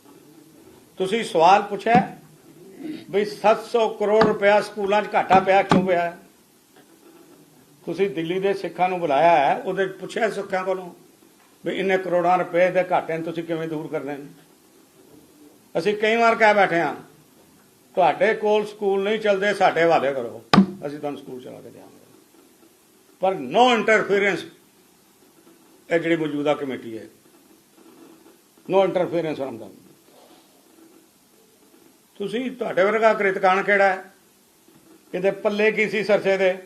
ਤੁਸੀਂ ਸਵਾਲ ਪੁੱਛਿਆ ਵੀ 700 ਕਰੋੜ ਰੁਪਇਆ ਸਕੂਲਾਂ 'ਚ ਘਾਟਾ ਪਿਆ, ਕਿਉਂ ਪਿਆ ਤੁਸੀਂ ਦਿੱਲੀ ਦੇ ਸਿੱਖਾਂ ਨੂੰ ਬੁਲਾਇਆ ਹੈ, ਉਹਦੇ 'ਚ ਪੁੱਛਿਆ ਸਿੱਖਾਂ ਕੋਲੋਂ ਵੀ ਇੰਨੇ ਕਰੋੜਾਂ ਰੁਪਏ ਦੇ ਘਾਟੇ ਨੂੰ ਤੁਸੀਂ ਕਿਵੇਂ ਦੂਰ ਕਰਨੇ ਨੇ ਅਸੀਂ ਕਈ ਵਾਰ ਕਹਿ ਬੈਠੇ ਹਾਂ, ਤੁਹਾਡੇ ਕੋਲ ਸਕੂਲ ਨਹੀਂ ਚੱਲਦੇ, ਸਾਡੇ ਹਵਾਲੇ ਕਰੋ, ਅਸੀਂ ਤੁਹਾਨੂੰ ਸਕੂਲ ਚਲਾ ਕੇ ਦਿਆਂਗੇ। ਪਰ ਨੋ ਇੰਟਰਫੀਰੈਂਸ ਇਹ ਜਿਹੜੀ ਮੌਜੂਦਾ ਕਮੇਟੀ ਹੈ, ਨੋ ਇੰਟਰਫੀਰੈਂਸ ਫਰਮ them ਤੁਸੀਂ ਤੁਹਾਡੇ ਵਰਗਾ ਕ੍ਰਿਤਕਾਨ ਕਿਹੜਾ ਹੈ? ਇਹਦੇ ਪੱਲੇ ਕੀ ਸੀ ਸਰਸੇ ਦੇ?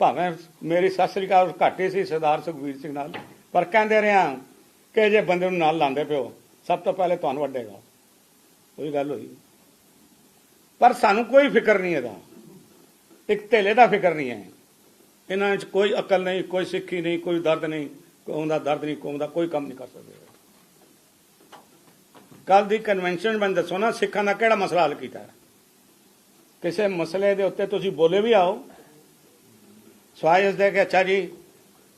ਭਾਵੇਂ ਮੇਰੀ ਸਤਿ ਸ੍ਰੀ ਅਕਾਲ ਘੱਟ ਹੀ ਸੀ ਸਰਦਾਰ ਸੁਖਵੀਰ ਸਿੰਘ ਨਾਲ, ਪਰ ਕਹਿੰਦੇ ਰਿਹਾ ਕਿ ਜੇ ਬੰਦੇ ਨੂੰ ਨਾਲ ਲਾਉਂਦੇ ਪਿਓ, ਸਭ ਤੋਂ ਪਹਿਲੇ ਤੁਹਾਨੂੰ ਵੱਡੇਗਾ। ਉਹੀ ਗੱਲ ਹੋਈ। ਪਰ ਸਾਨੂੰ ਕੋਈ ਫਿਕਰ ਨਹੀਂ ਇਹਦਾ। ਇੱਕ ਧੇਲੇ ਦਾ ਫਿਕਰ ਨਹੀਂ ਹੈ। ਇਹਨਾਂ ਵਿੱਚ ਕੋਈ ਅਕਲ ਨਹੀਂ, ਕੋਈ ਸਿੱਖੀ ਨਹੀਂ, ਕੋਈ ਦਰਦ ਨਹੀਂ ਕੌਮ ਦਾ ਦਰਦ ਨਹੀਂ ਕੌਮ ਦਾ ਕੋਈ ਕੰਮ ਨਹੀਂ ਕਰ ਸਕਦੇ। ਕੱਲ ਦੀ ਕਨਵੈਨਸ਼ਨ ਮੈਂ ਦੱਸੋ ਨਾ ਸਿੱਖਾਂ ਦਾ ਕਿਹੜਾ ਮਸਲਾ ਹੱਲ ਕੀਤਾ ਕਿਸੇ ਮਸਲੇ ਦੇ ਉੱਤੇ ਤੁਸੀਂ ਬੋਲੇ ਵੀ ਆਓ। ਸਵਾਇ ਦੇ ਕਿ ਅੱਛਾ ਜੀ,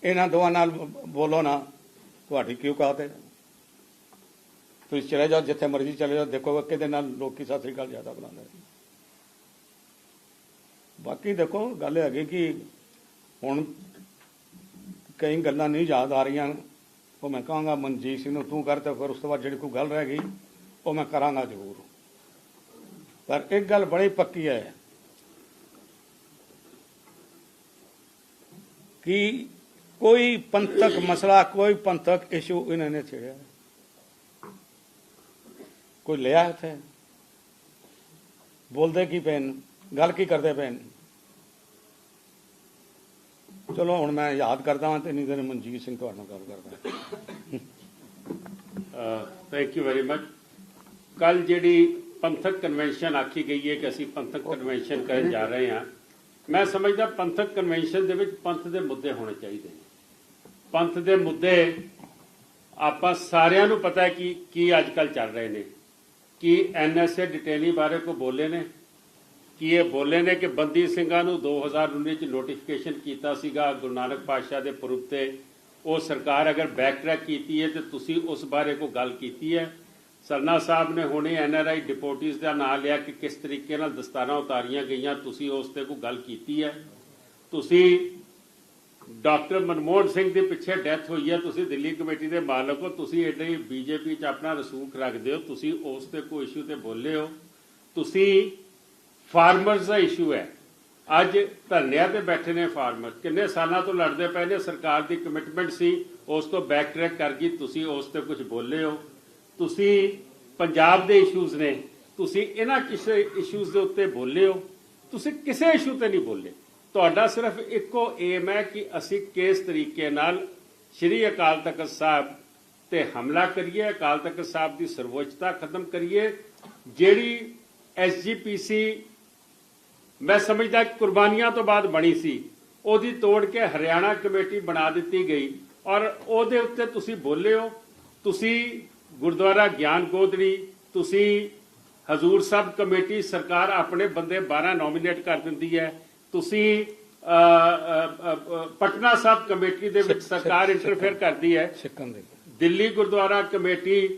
ਇਹਨਾਂ ਦੋਵਾਂ ਨਾਲ ਬੋਲੋ ਨਾ। ਤੁਹਾਡੀ ਕਿਉਂ ਕਹਾਤੇ ਤੁਸੀਂ ਚਲੇ ਜਾਓ, ਜਿੱਥੇ ਮਰਜ਼ੀ ਚਲੇ ਜਾਓ। ਦੇਖੋ ਕਿਹਦੇ ਨਾਲ ਲੋਕੀ ਸਤਿ ਸ੍ਰੀ ਅਕਾਲ ਜ਼ਿਆਦਾ ਬੁਲਾਉਂਦੇ ਬਾਕੀ ਦੇਖੋ, ਗੱਲ ਹੈਗੀ ਕਿ ਹੁਣ ਕਈ ਗੱਲਾਂ ਨਹੀਂ ਯਾਦ ਆ ਰਹੀਆਂ। ਉਹ ਮੈਂ ਕਹਾਂਗਾ, ਮਨਜੀਤ ਸਿੰਘ ਨੂੰ ਤੂੰ ਕਰ ਤੇ ਫਿਰ ਉਸ ਤੋਂ ਬਾਅਦ ਜਿਹੜੀ ਕੋਈ ਗੱਲ ਰਹਿ ਗਈ, ਉਹ ਮੈਂ ਕਰਾਂਗਾ ਜ਼ਰੂਰ। ਪਰ ਇੱਕ ਗੱਲ ਬੜੀ ਪੱਕੀ ਹੈ ਕਿ ਕੋਈ ਪੰਥਕ ਮਸਲਾ, ਕੋਈ ਪੰਥਕ ਇਸ਼ੂ ਇਹਨਾਂ ਨੇ ਛੇੜਿਆ। ਕੋਈ ਲਿਆ ਉੱਥੇ ਬੋਲਦੇ ਕੀ ਪੈਨ ਗੱਲ ਕੀ ਕਰਦੇ ਪੈਨ ਚਲੋ, ਹੁਣ ਮੈਂ ਯਾਦ ਕਰਦਾ ਹਾਂ ਤੇ ਨਹੀਂ ਤੇ ਮਨਜੀਤ ਸਿੰਘ ਤੁਹਾਡੇ ਨਾਲ ਗੱਲ ਕਰਦਾ ਥੈਂਕ ਯੂ ਵੈਰੀ ਮਚ ਕੱਲ ਜਿਹੜੀ ਪੰਥਕ ਕਨਵੈਨਸ਼ਨ ਆਖੀ ਗਈ ਹੈ ਕਿ ਅਸੀਂ ਪੰਥਕ ਕਨਵੈਨਸ਼ਨ ਕਰਨ ਜਾ ਰਹੇ ਹਾਂ, ਮੈਂ ਸਮਝਦਾ ਪੰਥਕ ਕਨਵੈਨਸ਼ਨ ਦੇ ਵਿੱਚ ਪੰਥ ਦੇ ਮੁੱਦੇ ਹੋਣੇ ਚਾਹੀਦੇ ਨੇ। ਪੰਥ ਦੇ ਮੁੱਦੇ ਆਪਾਂ ਸਾਰਿਆਂ ਨੂੰ ਪਤਾ ਹੈ ਕਿ ਕੀ ਅੱਜ ਕੱਲ ਚੱਲ ਰਹੇ ਨੇ, ਕੀ ਐਨਐਸਏ ਡਿਟੇਲੀ ਬਾਰੇ ਕੋ ਬੋਲੇ ਨੇ ਕਿ ਇਹ ਬੋਲੇ ਨੇ ਕਿ ਬੰਦੀ ਸਿੰਘਾਂ ਨੂੰ 2019 ਚ ਨੋਟੀਫਿਕੇਸ਼ਨ ਕੀਤਾ ਸੀਗਾ ਗੁਰੂ ਨਾਨਕ ਪਾਤਸ਼ਾਹ ਦੇ ਪੁਰਬ ਤੇ? ਉਹ ਸਰਕਾਰ ਅਗਰ ਬੈਕ ਟਰੈਕ ਕੀਤੀ ਹੈ ਤੇ ਤੁਸੀਂ ਉਸ ਬਾਰੇ ਕੋਈ ਗੱਲ ਕੀਤੀ ਹੈ? ਸਰਨਾ ਸਾਹਿਬ ਨੇ ਹੁਣੇ ਐਨਆਰਆਈ ਡਿਪੋਰਟੀਜ਼ ਦਾ ਨਾਮ ਲਿਆ ਕਿ ਕਿਸ ਤਰੀਕੇ ਨਾਲ ਦਸਤਾਰਾਂ ਉਤਾਰੀਆਂ ਗਈਆਂ, ਤੁਸੀਂ ਉਸ ਤੇ ਕੋਈ ਗੱਲ ਕੀਤੀ ਹੈ? ਤੁਸੀਂ ਡਾਕਟਰ ਮਨਮੋਹਨ ਸਿੰਘ ਦੇ ਪਿੱਛੇ ਡੈਥ ਹੋਈ ਹੈ, ਤੁਸੀਂ ਦਿੱਲੀ ਕਮੇਟੀ ਦੇ ਮਾਲਕ ਹੋ, ਤੁਸੀਂ ਏਡੇ ਹੀ ਬੀਜੇਪੀ 'ਚ ਆਪਣਾ ਰਸੂਖ ਰੱਖਦੇ ਹੋ, ਤੁਸੀਂ ਉਸ ਤੇ ਕੋਈ ਇਸ਼ੂ ਤੇ ਬੋਲੇ ਹੋ? ਤੁਸੀਂ ਫਾਰਮਰਸ ਦਾ ਇਸ਼ੂ ਹੈ। ਅੱਜ ਧਰਨਿਆਂ ਤੇ ਬੈਠੇ ਨੇ ਫਾਰਮਰ। ਕਿੰਨੇ ਸਾਲਾਂ ਤੋਂ ਲੜਦੇ ਪਏ ਨੇ, ਸਰਕਾਰ ਦੀ ਕਮਿਟਮੈਂਟ ਸੀ, ਉਸ ਤੋਂ ਬੈਕ ਟਰੈਕ ਕਰ ਗਈ, ਤੁਸੀਂ ਉਸ ਤੇ ਕੁਝ ਬੋਲੇ ਹੋ। ਤੁਸੀਂ ਪੰਜਾਬ ਦੇ ਇਸ਼ੂਜ਼ ਨੇ, ਤੁਸੀਂ ਇਹਨਾਂ ਕਿਸੇ ਇਸ਼ੂਜ਼ ਦੇ ਉੱਤੇ ਬੋਲੇ ਹੋ। ਤੁਸੀਂ ਕਿਸੇ ਇਸ਼ੂ ਤੇ ਨਹੀਂ ਬੋਲੇ। ਤੁਹਾਡਾ ਸਿਰਫ ਇੱਕੋ ਏਮ ਹੈ ਕਿ ਅਸੀਂ ਕਿਸ ਤਰੀਕੇ ਨਾਲ ਸ਼੍ਰੀ ਅਕਾਲ ਤਖਤ ਸਾਹਿਬ ਤੇ ਹਮਲਾ ਕਰੀਏ, ਅਕਾਲ ਤਖਤ ਸਾਹਿਬ ਦੀ ਸਰਵੋੱਚਤਾ ਖਤਮ ਕਰੀਏ। ਜਿਹੜੀ ਐਸਜੀਪੀਸੀ ਮੈਂ ਸਮਝਦਾ ਕਿ ਕੁਰਬਾਨੀਆਂ ਤੋਂ ਬਾਅਦ ਬਣੀ ਸੀ। ਉਹਦੀ ਤੋੜ ਕੇ ਹਰਿਆਣਾ ਕਮੇਟੀ ਬਣਾ ਦਿੱਤੀ ਗਈ ਔਰ ਉਹਦੇ ਉੱਤੇ ਤੁਸੀਂ ਬੋਲੇ ਹੋ। ਤੁਸੀਂ ਗੁਰਦੁਆਰਾ ਗਿਆਨ ਗੋਦੜੀ ਤੁਸੀਂ ਹਜ਼ੂਰ ਸਾਹਿਬ ਕਮੇਟੀ ਸਰਕਾਰ ਆਪਣੇ ਬੰਦੇ 12 ਨੋਮੀਨੇਟ ਕਰ ਦਿੰਦੀ ਹੈ। ਤੁਸੀਂ ਪਟਨਾ ਸਾਹਿਬ ਕਮੇਟੀ ਦੇ ਵਿੱਚ ਸਰਕਾਰ ਇੰਟਰਫੇਅਰ ਕਰਦੀ ਹੈ। ਦਿੱਲੀ ਗੁਰਦੁਆਰਾ ਕਮੇਟੀ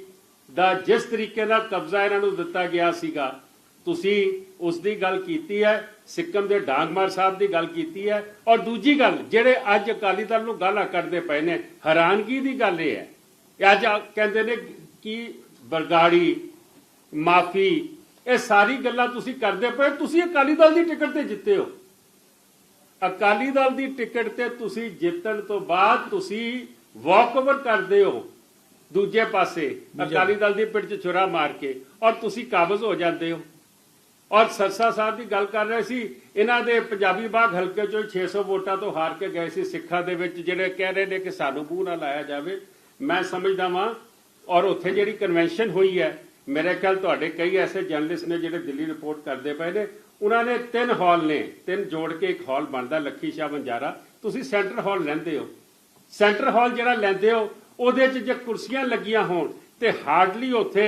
ਦਾ ਜਿਸ ਤਰੀਕੇ ਨਾਲ ਕਬਜ਼ਾ ਇਹਨਾਂ ਨੂੰ ਦਿੱਤਾ ਗਿਆ ਸੀਗਾ ਤੁਸੀਂ ਉਸ ਦੀ ਗੱਲ ਕੀਤੀ ਹੈ ਸਿੱਕਮ ਦੇ ਡਾਂਗਮਾਰ ਸਾਹਿਬ ਦੀ ਗੱਲ ਕੀਤੀ ਹੈ ਔਰ ਦੂਜੀ ਗੱਲ ਜਿਹੜੇ ਅੱਜ ਅਕਾਲੀ ਦਲ ਨੂੰ ਗਾਲਾਂ ਕੱਢਦੇ ਪਏ ਨੇ ਹੈਰਾਨਗੀ ਦੀ ਗੱਲ ਇਹ ਹੈ ਕਿ ਅੱਜ ਕਹਿੰਦੇ ਨੇ ਕਿ ਬਰਗਾੜੀ ਮਾਫੀ ਇਹ ਸਾਰੀ ਗੱਲਾਂ ਤੁਸੀਂ ਕਰਦੇ ਪਏ ਤੁਸੀਂ ਅਕਾਲੀ ਦਲ ਦੀ ਟਿਕਟ ਤੇ ਜਿੱਤੇ ਹੋ। ਅਕਾਲੀ ਦਲ ਦੀ ਟਿਕਟ ਤੇ ਤੁਸੀਂ ਜਿੱਤਣ ਤੋਂ ਬਾਅਦ ਤੁਸੀਂ ਵਾਕਓਵਰ ਕਰਦੇ ਹੋ ਦੂਜੇ ਪਾਸੇ ਅਕਾਲੀ ਦਲ ਦੀ ਪਿੱਠ 'ਚ ਛੁਰਾ ਮਾਰ ਕੇ ਔਰ ਤੁਸੀਂ ਕਾਬਜ਼ ਹੋ ਜਾਂਦੇ ਹੋ। ਔਰ ਸਰਸਾ ਸਾਹਿਬ ਦੀ ਗੱਲ ਕਰ ਰਹੇ ਸੀ ਇਹਨਾਂ ਦੇ ਪੰਜਾਬੀ ਬਾਗ ਹਲਕੇ ਚੋਂ 600 ਵੋਟਾਂ ਤੋਂ ਹਾਰ ਕੇ ਗਏ ਸੀ ਸਿੱਖਾਂ ਦੇ ਵਿੱਚ ਜਿਹੜੇ ਕਹਿ ਰਹੇ ਨੇ ਕਿ ਸਾਨੂੰ ਬੂਹ ਨਾ ਲਾਇਆ ਜਾਵੇ। ਮੈਂ ਸਮਝਦਾ ਵਾਂ ਔਰ ਉੱਥੇ ਜਿਹੜੀ ਕਨਵੈਨਸ਼ਨ ਹੋਈ ਹੈ ਮੇਰੇ ਖਿਆਲ ਤੁਹਾਡੇ ਕਈ ਐਸੇ ਜਰਨਲਿਸਟ ਨੇ ਜਿਹੜੇ ਦਿੱਲੀ ਰਿਪੋਰਟ ਕਰਦੇ ਪਏ ਨੇ ਉਹਨਾਂ ਨੇ ਤਿੰਨ ਹਾਲ ਨੇ ਤਿੰਨ ਜੋੜ ਕੇ ਇੱਕ ਹਾਲ ਬਣਦਾ ਲੱਖੀ ਸ਼ਾਹ ਬੰਜਾਰਾ ਤੁਸੀਂ ਸੈਂਟਰ ਹਾਲ ਲੈਂਦੇ ਹੋ। ਸੈਂਟਰ ਹਾਲ ਜਿਹੜਾ ਲੈਂਦੇ ਹੋ ਉਹਦੇ 'ਚ ਜੇ ਕੁਰਸੀਆਂ ਲੱਗੀਆਂ ਹੋਣ ਤੇ ਹਾਰਡਲੀ ਉੱਥੇ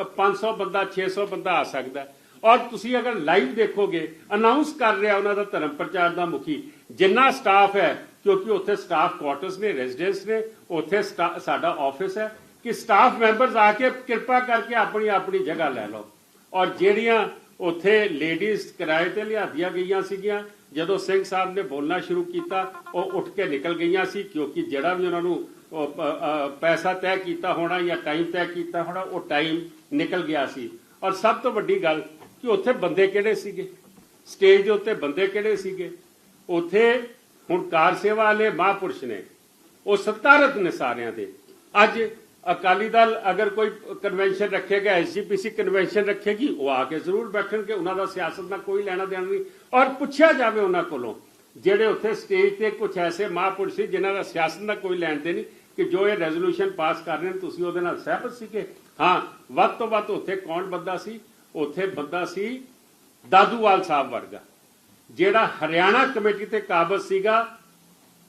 ਅ, 500 ਬੰਦਾ 600 ਬੰਦਾ ਆ ਸਕਦਾ। ਔਰ ਤੁਸੀਂ ਅਗਰ ਲਾਈਵ ਦੇਖੋਗੇ ਅਨਾਉਂਸ ਕਰ ਰਿਹਾ ਉਹਨਾਂ ਦਾ ਧਰਮ ਪ੍ਰਚਾਰ ਦਾ ਮੁਖੀ, ਜਿੰਨਾ ਸਟਾਫ ਹੈ, ਕਿਉਂਕਿ ਉੱਥੇ ਸਟਾਫ ਕੁਆਟਰਸ ਨੇ ਰੈਜ਼ੀਡੈਂਸ ਨੇ, ਉੱਥੇ ਸਾਡਾ ਆਫਿਸ ਹੈ, ਕਿ ਸਟਾਫ ਮੈਂਬਰਸ ਆ ਕੇ ਕਿਰਪਾ ਕਰਕੇ ਆਪਣੀ ਆਪਣੀ ਜਗ੍ਹਾ ਲੈ ਲਓ। ਔਰ ਜਿਹੜੀਆਂ ਉੱਥੇ ਲੇਡੀਜ਼ ਕਿਰਾਏ ਤੇ ਲਿਆਦੀਆਂ ਗਈਆਂ ਸੀਗੀਆਂ, ਜਦੋਂ ਸਿੰਘ ਸਾਹਿਬ ਨੇ ਬੋਲਣਾ ਸ਼ੁਰੂ ਕੀਤਾ, ਉਹ ਉੱਠ ਕੇ ਨਿਕਲ ਗਈਆਂ ਸੀ, ਕਿਉਂਕਿ ਜਿਹੜਾ ਵੀ ਉਹਨਾਂ ਨੂੰ ਪੈਸਾ ਤੈਅ ਕੀਤਾ ਹੋਣਾ ਜਾਂ ਟਾਈਮ ਤੈਅ ਕੀਤਾ ਹੋਣਾ, ਉਹ ਟਾਈਮ ਨਿਕਲ ਗਿਆ ਸੀ। ਔਰ ਸਭ ਤੋਂ ਵੱਡੀ ਗੱਲ ਕਿ ਉੱਥੇ ਬੰਦੇ ਕਿਹੜੇ ਸੀਗੇ? ਸਟੇਜ ਦੇ ਉੱਤੇ ਬੰਦੇ ਕਿਹੜੇ ਸੀਗੇ? ਉੱਥੇ ਹੁਣ ਕਾਰ ਸੇਵਾ ਵਾਲੇ ਮਹਾਂਪੁਰਸ਼ ਨੇ। ਉਹ ਸਤਾਰਤ ਨੇ ਸਾਰਿਆਂ ਦੇ। ਅੱਜ ਅਕਾਲੀ ਦਲ ਅਗਰ ਕੋਈ ਕਨਵੈਨਸ਼ਨ ਰੱਖੇਗਾ ਐਸਜੀਪੀਸੀ ਕਨਵੈਨਸ਼ਨ ਰੱਖੇਗੀ, ਉਹ ਆ ਕੇ ਜ਼ਰੂਰ ਬੈਠਣਗੇ। ਉਹਨਾਂ ਦਾ ਸਿਆਸਤ ਨਾਲ ਕੋਈ ਲੈਣਾ ਦੇਣਾ ਨਹੀਂ। ਔਰ ਪੁੱਛਿਆ ਜਾਵੇ ਉਹਨਾਂ ਕੋਲੋਂ, ਜਿਹੜੇ ਉੱਥੇ ਸਟੇਜ ਤੇ ਕੁਝ ਐਸੇ ਮਹਾਂਪੁਰਸ਼ ਸੀ ਜਿਨ੍ਹਾਂ ਦਾ ਸਿਆਸਤ ਨਾਲ ਕੋਈ ਲੈਣ ਦੇ ਨਹੀਂ, ਕਿ ਜੋ ਇਹ ਰੈਜ਼ੋਲੂਸ਼ਨ ਪਾਸ ਕਰ ਰਹੇ ਨੇ, ਤੁਸੀਂ ਉਹਦੇ ਨਾਲ ਸਹਿਮਤ ਸੀਗੇ? ਹਾਂ, ਵੱਧ ਤੋਂ ਵੱਧ ਉੱਥੇ ਕੌਣ ਬੰਦਾ ਸੀ? ਉੱਥੇ ਬੰਦਾ ਸੀ ਦਾਦੂਵਾਲ ਸਾਹਿਬ ਵਰਗਾ, ਜਿਹੜਾ ਹਰਿਆਣਾ ਕਮੇਟੀ ਤੇ ਕਾਬਜ਼ ਸੀਗਾ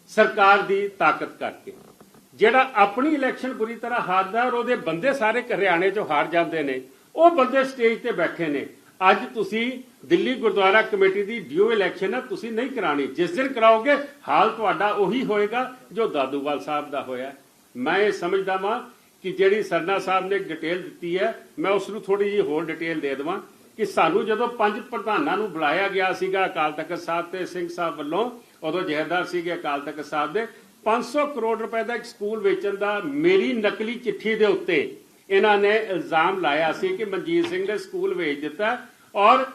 ਸਰਕਾਰ ਦੀ ਤਾਕਤ ਕਰਕੇ, ਜਿਹੜਾ ਆਪਣੀ ਇਲੈਕਸ਼ਨ ਬੁਰੀ ਤਰ੍ਹਾਂ ਹਾਰਦਾ ਔਰ ਉਹਦੇ ਬੰਦੇ ਸਾਰੇ ਹਰਿਆਣੇ ਚੋਂ ਹਾਰ ਜਾਂਦੇ ਨੇ, ਉਹ ਬੰਦੇ ਸਟੇਜ ਤੇ ਬੈਠੇ ਨੇ। ਅੱਜ ਤੁਸੀਂ ਦਿੱਲੀ ਗੁਰਦੁਆਰਾ ਕਮੇਟੀ ਦੀ ਡਿਊ ਇਲੈਕਸ਼ਨ ਹੈ ਤੁਸੀਂ ਨਹੀਂ ਕਰਾਣੀ ਜਿਸ ਦਿਨ ਕਰਾਓਗੇ, ਹਾਲ ਤੁਹਾਡਾ ਉਹੀ ਹੋਏਗਾ ਜੋ ਦਾਦੂਵਾਲ ਸਾਹਿਬ ਦਾ ਹੋਇਆ। ਮੈਂ ਇਹ ਸਮਝਦਾ ਵਾਂ ਕਿ ਜਿਹੜੀ ਸਰਨਾ ਸਾਹਿਬ ਨੇ ਡਿਟੇਲ ਦਿੱਤੀ ਹੈ, ਮੈਂ ਉਸ ਨੂੰ ਥੋੜੀ ਜਿਹੀ ਹੋਰ ਡਿਟੇਲ ਦੇ ਦੇਵਾਂ ਕਿ ਸਾਨੂੰ ਜਦੋਂ ਪੰਜ ਪ੍ਰਧਾਨਾਂ ਨੂੰ ਬੁਲਾਇਆ ਗਿਆ ਸੀਗਾ ਅਕਾਲ ਤਖਤ ਸਾਹਿਬ ਤੇ ਸਿੰਘ ਸਾਹਿਬ ਵੱਲੋਂ, ਉਦੋਂ ਜਹੇਦਾਰ ਸੀਗੇ ਅਕਾਲ ਤਖਤ ਸਾਹਿਬ ਦੇ 500 ਕਰੋੜ ਰੁਪਏ ਦਾ ਇੱਕ ਸਕੂਲ ਵੇਚਣ ਦਾ ਮੇਰੀ ਨਕਲੀ ਚਿੱਠੀ ਦੇ ਉੱਤੇ ਇਹਨਾਂ ਨੇ ਇਲਜ਼ਾਮ ਲਾਇਆ ਸੀ ਕਿ ਮਨਜੀਤ ਸਿੰਘ ਨੇ ਸਕੂਲ ਵੇਚ ਦਿੱਤਾ ਔਰ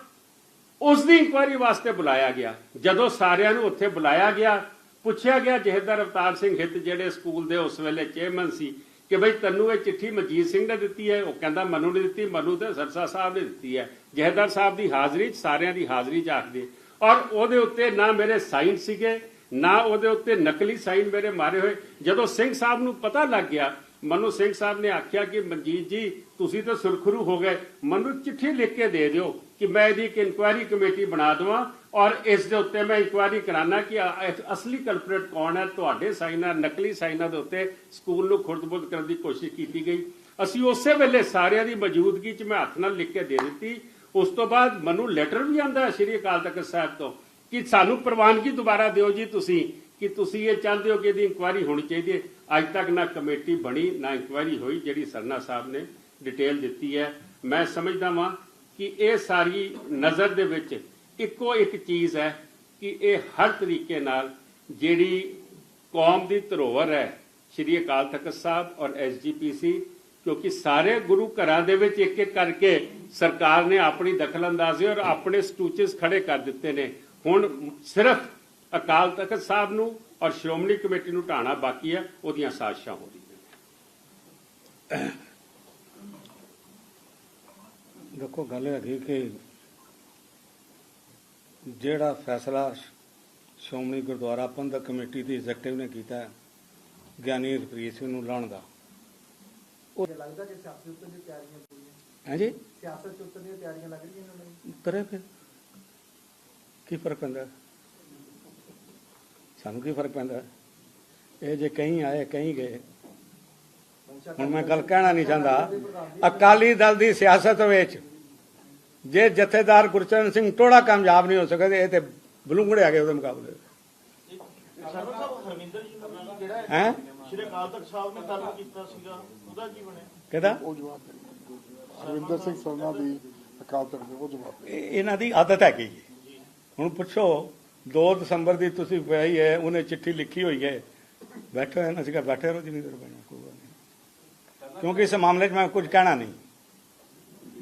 ਉਸ ਦੀ ਇਨਕੁਆਇਰੀ ਵਾਸਤੇ ਬੁਲਾਇਆ ਗਿਆ। ਜਦੋਂ ਸਾਰਿਆਂ ਨੂੰ ਉੱਥੇ ਬੁਲਾਇਆ ਗਿਆ, ਪੁੱਛਿਆ ਗਿਆ ਜਹੇਦਾਰ ਅਵਤਾਰ ਸਿੰਘ ਹਿੱਤ ਜਿਹੜੇ ਸਕੂਲ ਦੇ ਉਸ ਵੇਲੇ ਚੇਅਰਮੈਨ ਸੀ ਕਿ ਬਈ ਤੈਨੂੰ ਇਹ ਚਿੱਠੀ ਮਨਜੀਤ ਸਿੰਘ ਨੇ ਦਿੱਤੀ ਹੈ, ਉਹ ਕਹਿੰਦਾ ਮਨੂ ਨੇ ਦਿੱਤੀ, ਮਨੂ ਤੇ ਸਰਸਾ ਸਾਹਿਬ ਨੇ ਦਿੱਤੀ ਹੈ। ਜਹੇਦਾਰ ਸਾਹਿਬ ਦੀ ਹਾਜ਼ਰੀ 'ਚ, ਸਾਰਿਆਂ ਦੀ ਹਾਜ਼ਰੀ 'ਚ ਆਖਦੇ ਔਰ ਉਹਦੇ ਉੱਤੇ ਨਾ ਮੇਰੇ ਸਾਈਨ ਸੀਗੇ, ਨਾ ਉਹਦੇ ਉੱਤੇ ਨਕਲੀ ਸਾਈਨ ਮੇਰੇ ਮਾਰੇ ਹੋਏ। ਜਦੋਂ ਸਿੰਘ ਸਾਹਿਬ ਨੂੰ ਪਤਾ ਲੱਗ ਗਿਆ ਮਨੂ ਸਿੰਘ ਸਾਹਿਬ ਨੇ ਆਖਿਆ ਕਿ ਮਨਜੀਤ ਜੀ, ਤੁਸੀਂ ਤਾਂ ਸੁਰਖਰੂ ਹੋ ਗਏ। ਮੈਨੂੰ ਚਿੱਠੀ ਲਿਖ ਕੇ ਦੇ ਦਿਓ ਕਿ ਮੈਂ ਇਹਦੀ ਇੱਕ ਇਨਕੁਆਇਰੀ ਕਮੇਟੀ ਬਣਾ ਦਵਾਂ ਔਰ ਇਸ ਦੇ ਉੱਤੇ ਮੈਂ ਇਨਕੁਆਇਰੀ ਕਰਾਨਾ ਕਿ ਅਸਲੀ ਕਲਪਰੇਟ ਕੌਣ ਹੈ, ਤੁਹਾਡੇ ਸਾਈਨਾਂ ਨਕਲੀ ਸਾਈਨਾਂ ਦੇ ਉੱਤੇ ਸਕੂਲ ਨੂੰ ਖੁਰਦਬੁਰਦ ਕਰਨ ਦੀ ਕੋਸ਼ਿਸ਼ ਕੀਤੀ ਗਈ। ਅਸੀਂ ਉਸੇ ਵੇਲੇ ਸਾਰਿਆਂ ਦੀ ਮੌਜੂਦਗੀ 'ਚ ਮੈਂ ਹੱਥ ਨਾਲ ਲਿਖ ਕੇ ਦੇ ਦਿੱਤੀ। ਉਸ ਤੋਂ ਬਾਅਦ ਮੈਨੂੰ ਲੈਟਰ ਵੀ ਆਂਦਾ ਸ਼੍ਰੀ ਅਕਾਲ ਤਖਤ ਸਾਹਿਬ ਤੋਂ ਕਿ ਸਾਨੂੰ ਪ੍ਰਵਾਨਗੀ ਦੁਬਾਰਾ ਦਿਓ ਜੀ ਤੁਸੀਂ, ਕਿ ਤੁਸੀਂ ਇਹ ਚਾਹੁੰਦੇ ਹੋ ਕਿ ਇਹਦੀ ਇਨਕੁਆਇਰੀ ਹੋਣੀ ਚਾਹੀਦੀ ਹੈ। ਅੱਜ ਤੱਕ ਨਾ ਕਮੇਟੀ ਬਣੀ, ਨਾ ਇਨਕੁਆਇਰੀ ਹੋਈ, ਜਿਹੜੀ ਸਰਨਾ ਸਾਹਿਬ ਨੇ ਡਿਟੇਲ ਦਿੱਤੀ ਹੈ। ਮੈਂ ਸਮਝਦਾ ਵਾਂ ਕਿ ਇਹ ਸਾਰੀ ਨਜ਼ਰ ਦੇ ਵਿੱਚ ਇੱਕੋ ਇੱਕ ਚੀਜ਼ ਹੈ ਕਿ ਇਹ ਹਰ ਤਰੀਕੇ ਨਾਲ ਜਿਹੜੀ ਕੌਮ ਦੀ ਧਰੋਹਰ ਹੈ, ਸ਼੍ਰੀ ਅਕਾਲ ਤਖਤ ਸਾਹਿਬ ਔਰ ਐਸਜੀਪੀਸੀ ਕਿਉਂਕਿ ਸਾਰੇ ਗੁਰੂ ਘਰਾਂ ਦੇ ਵਿੱਚ ਇੱਕ ਇੱਕ ਕਰਕੇ ਸਰਕਾਰ ਨੇ ਆਪਣੀ ਦਖਲਅੰਦਾਜ਼ੀ ਔਰ ਆਪਣੇ ਸਟੂਚਸ ਖੜੇ ਕਰ ਦਿੱਤੇ ਨੇ। ਹੁਣ ਸਿਰਫ ਅਕਾਲ ਤਖਤ ਸਾਹਿਬ ਨੂੰ ਔਰ ਸ਼੍ਰੋਮਣੀ ਕਮੇਟੀ ਨੂੰ ਢਾਣਾ ਬਾਕੀ ਹੈ ਉਹਦੀਆਂ ਸਾਜ਼ਿਸ਼ਾਂ ਹੋ ਰਹੀਆਂ ਦੇਖੋ ਗੱਲ ਹੈਗੀ ਕਿ ਜਿਹੜਾ ਫੈਸਲਾ ਸ਼੍ਰੋਮਣੀ ਗੁਰਦੁਆਰਾ ਪ੍ਰਬੰਧਕ ਕਮੇਟੀ ਦੀ ਐਗਜ਼ੈਕਟਿਵ ਨੇ ਕੀਤਾ ਹੈ, ਗਿਆਨੀ ਰਪ੍ਰੀਤ ਸਿੰਘ ਨੂੰ ਲਾਉਣ ਦਾ। ਇਹ ਲੱਗਦਾ ਕਿ ਸਿਆਸਤ ਉੱਤੇ ਦੀ ਤਿਆਰੀਆਂ ਪੂਰੀਆਂ ਹੈ ਜੀ? ਸਿਆਸਤ ਉੱਤੇ ਦੀਆਂ ਤਿਆਰੀਆਂ ਲੱਗ ਰਹੀਆਂ ਨੂੰ ਕਰੇ ਫਿਰ। ਕੀ ਫ਼ਰਕ ਪੈਂਦਾ? ਸਾਨੂੰ ਕੀ ਫ਼ਰਕ ਪੈਂਦਾ? ਇਹ ਜੇ ਕहीं ਆਏ ਕहीं ਗਏ। ਹੁਣ ਮੈਂ ਗੱਲ ਕਹਿਣਾ ਨਹੀਂ ਚਾਹੁੰਦਾ। ਅਕਾਲੀ ਦਲ ਦੀ ਸਿਆਸਤ ਵਿੱਚ ਜੇ ਜਥੇਦਾਰ ਗੁਰਚਰਨ ਸਿੰਘ ਟੋੜਾ ਕਾਮਯਾਬ ਨਹੀਂ ਹੋ ਸਕਦੇ ਇਹ ਤੇ ਬਲੂੰਗੜੇ ਆ ਗਏ ਉਹਦੇ ਮੁਕਾਬਲੇ। ਹੈ? ਸ਼੍ਰੀ ਅਕਾਲ ਤਖਤ ਸਾਹਿਬ ਨੇ ਤਾਲੁਕ ਕੀਤਾ ਸੀਗਾ ਉਹਦਾ ਕੀ ਬਣਿਆ ਕਿਹਦਾ? ਉਹ ਜਵਾਬ ਦੇ ਹਰਵਿੰਦਰ ਸਿੰਘ ਸਰਨਾ ਦੀ ਅਕਾਲ ਤਖਤ ਦੇ ਉਹ ਜਵਾਬ ਇਹ- ਇਹਨਾਂ ਦੀ ਆਦਤ ਹੈਗੀ। ਹੁਣ ਪੁੱਛੋ 2 ਦਸੰਬਰ ਦੀ ਤੁਸੀਂ ਪਈ ਹੈ ਉਹਨੇ ਚਿੱਠੀ ਲਿਖੀ ਹੋਈ ਹੈ। ਬੈਠੇ ਹੋਏ ਨਾ ਸੀਗਾ ਬੈਠੇ ਰਹੋ ਜਿੰਨੀ ਦੇਰ ਬਣਾ ਕੋਈ ਨਹੀਂ। ਕਿਉਂਕਿ ਇਸ ਮਾਮਲੇ 'ਚ ਮੈਂ ਕੁਝ ਕਹਿਣਾ ਨਹੀਂ।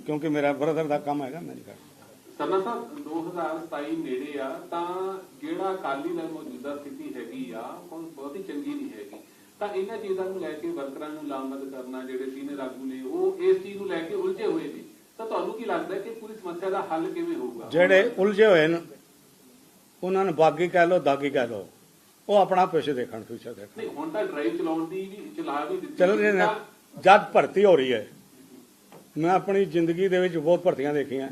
ਕਿਉਂਕਿ ਮੇਰਾ ਬ੍ਰਦਰ ਦਾ ਕੰਮ ਹੈਗਾ ਮੈਂ ਨਹੀਂ ਕਰਦਾ। ਸਰਨਾ ਸਾਹਿਬ 2027 ਨੇੜੇ ਆ ਤਾਂ ਜਿਹੜਾ ਅਕਾਲੀ ਦਲ ਮੌਜੂਦਾ ਸਥਿਤੀ ਹੈਗੀ ਆ ਹੁਣ ਬਹੁਤ ਹੀ ਚੰਗੀ ਨਹੀਂ ਹੈਗੀ। ਤਾਂ ਇਹਨਾਂ ਚੀਜ਼ਾਂ ਨੂੰ ਲੈ ਕੇ ਵਰਕਰਾਂ ਨੂੰ ਲਾਮਬੰਦ ਕਰਨਾ ਜਿਹੜੇ ਸੀਨੀਅਰ ਆਗੂ ਨੇ ਉਹ ਇਸ ਚੀਜ਼ ਨੂੰ ਲੈ ਕੇ ਉਲਝੇ ਹੋਏ ਨੇ। ਤਾਂ ਤੁਹਾਨੂੰ ਕੀ ਲੱਗਦਾ ਹੈ ਕਿ ਪੂਰੀ ਸਮੱਸਿਆ ਦਾ ਹੱਲ ਕਿਵੇਂ ਹੋਊਗਾ? ਜਿਹੜੇ ਉਲਝੇ ਹੋਏ ਨੇ ਉਹਨਾਂ ਨੂੰ ਬਾਗੀ ਕਹਿ ਲੋ ਦਾਗੀ ਕਹਿ ਲੋ ਉਹ ਆਪਣਾ ਪਿੱਛੇ ਦੇਖਣ ਫਿਊਚਰ ਦੇਖਣ। ਨਹੀਂ ਹੁਣ ਤਾਂ ਡਰਾਈਵ ਚਲਾਉਣ ਦੀ ਵੀ ਚਲਾ ਵੀ ਦਿੱਤੀ। ਚੱਲ ਤਾਂ ਜਦ ਭਰਤੀ ਹੋ ਰਹੀ ਹੈ। ਮੈਂ ਆਪਣੀ ਜ਼ਿੰਦਗੀ ਦੇ ਵਿੱਚ ਬਹੁਤ ਭਰਤੀਆਂ ਦੇਖੀਆਂ।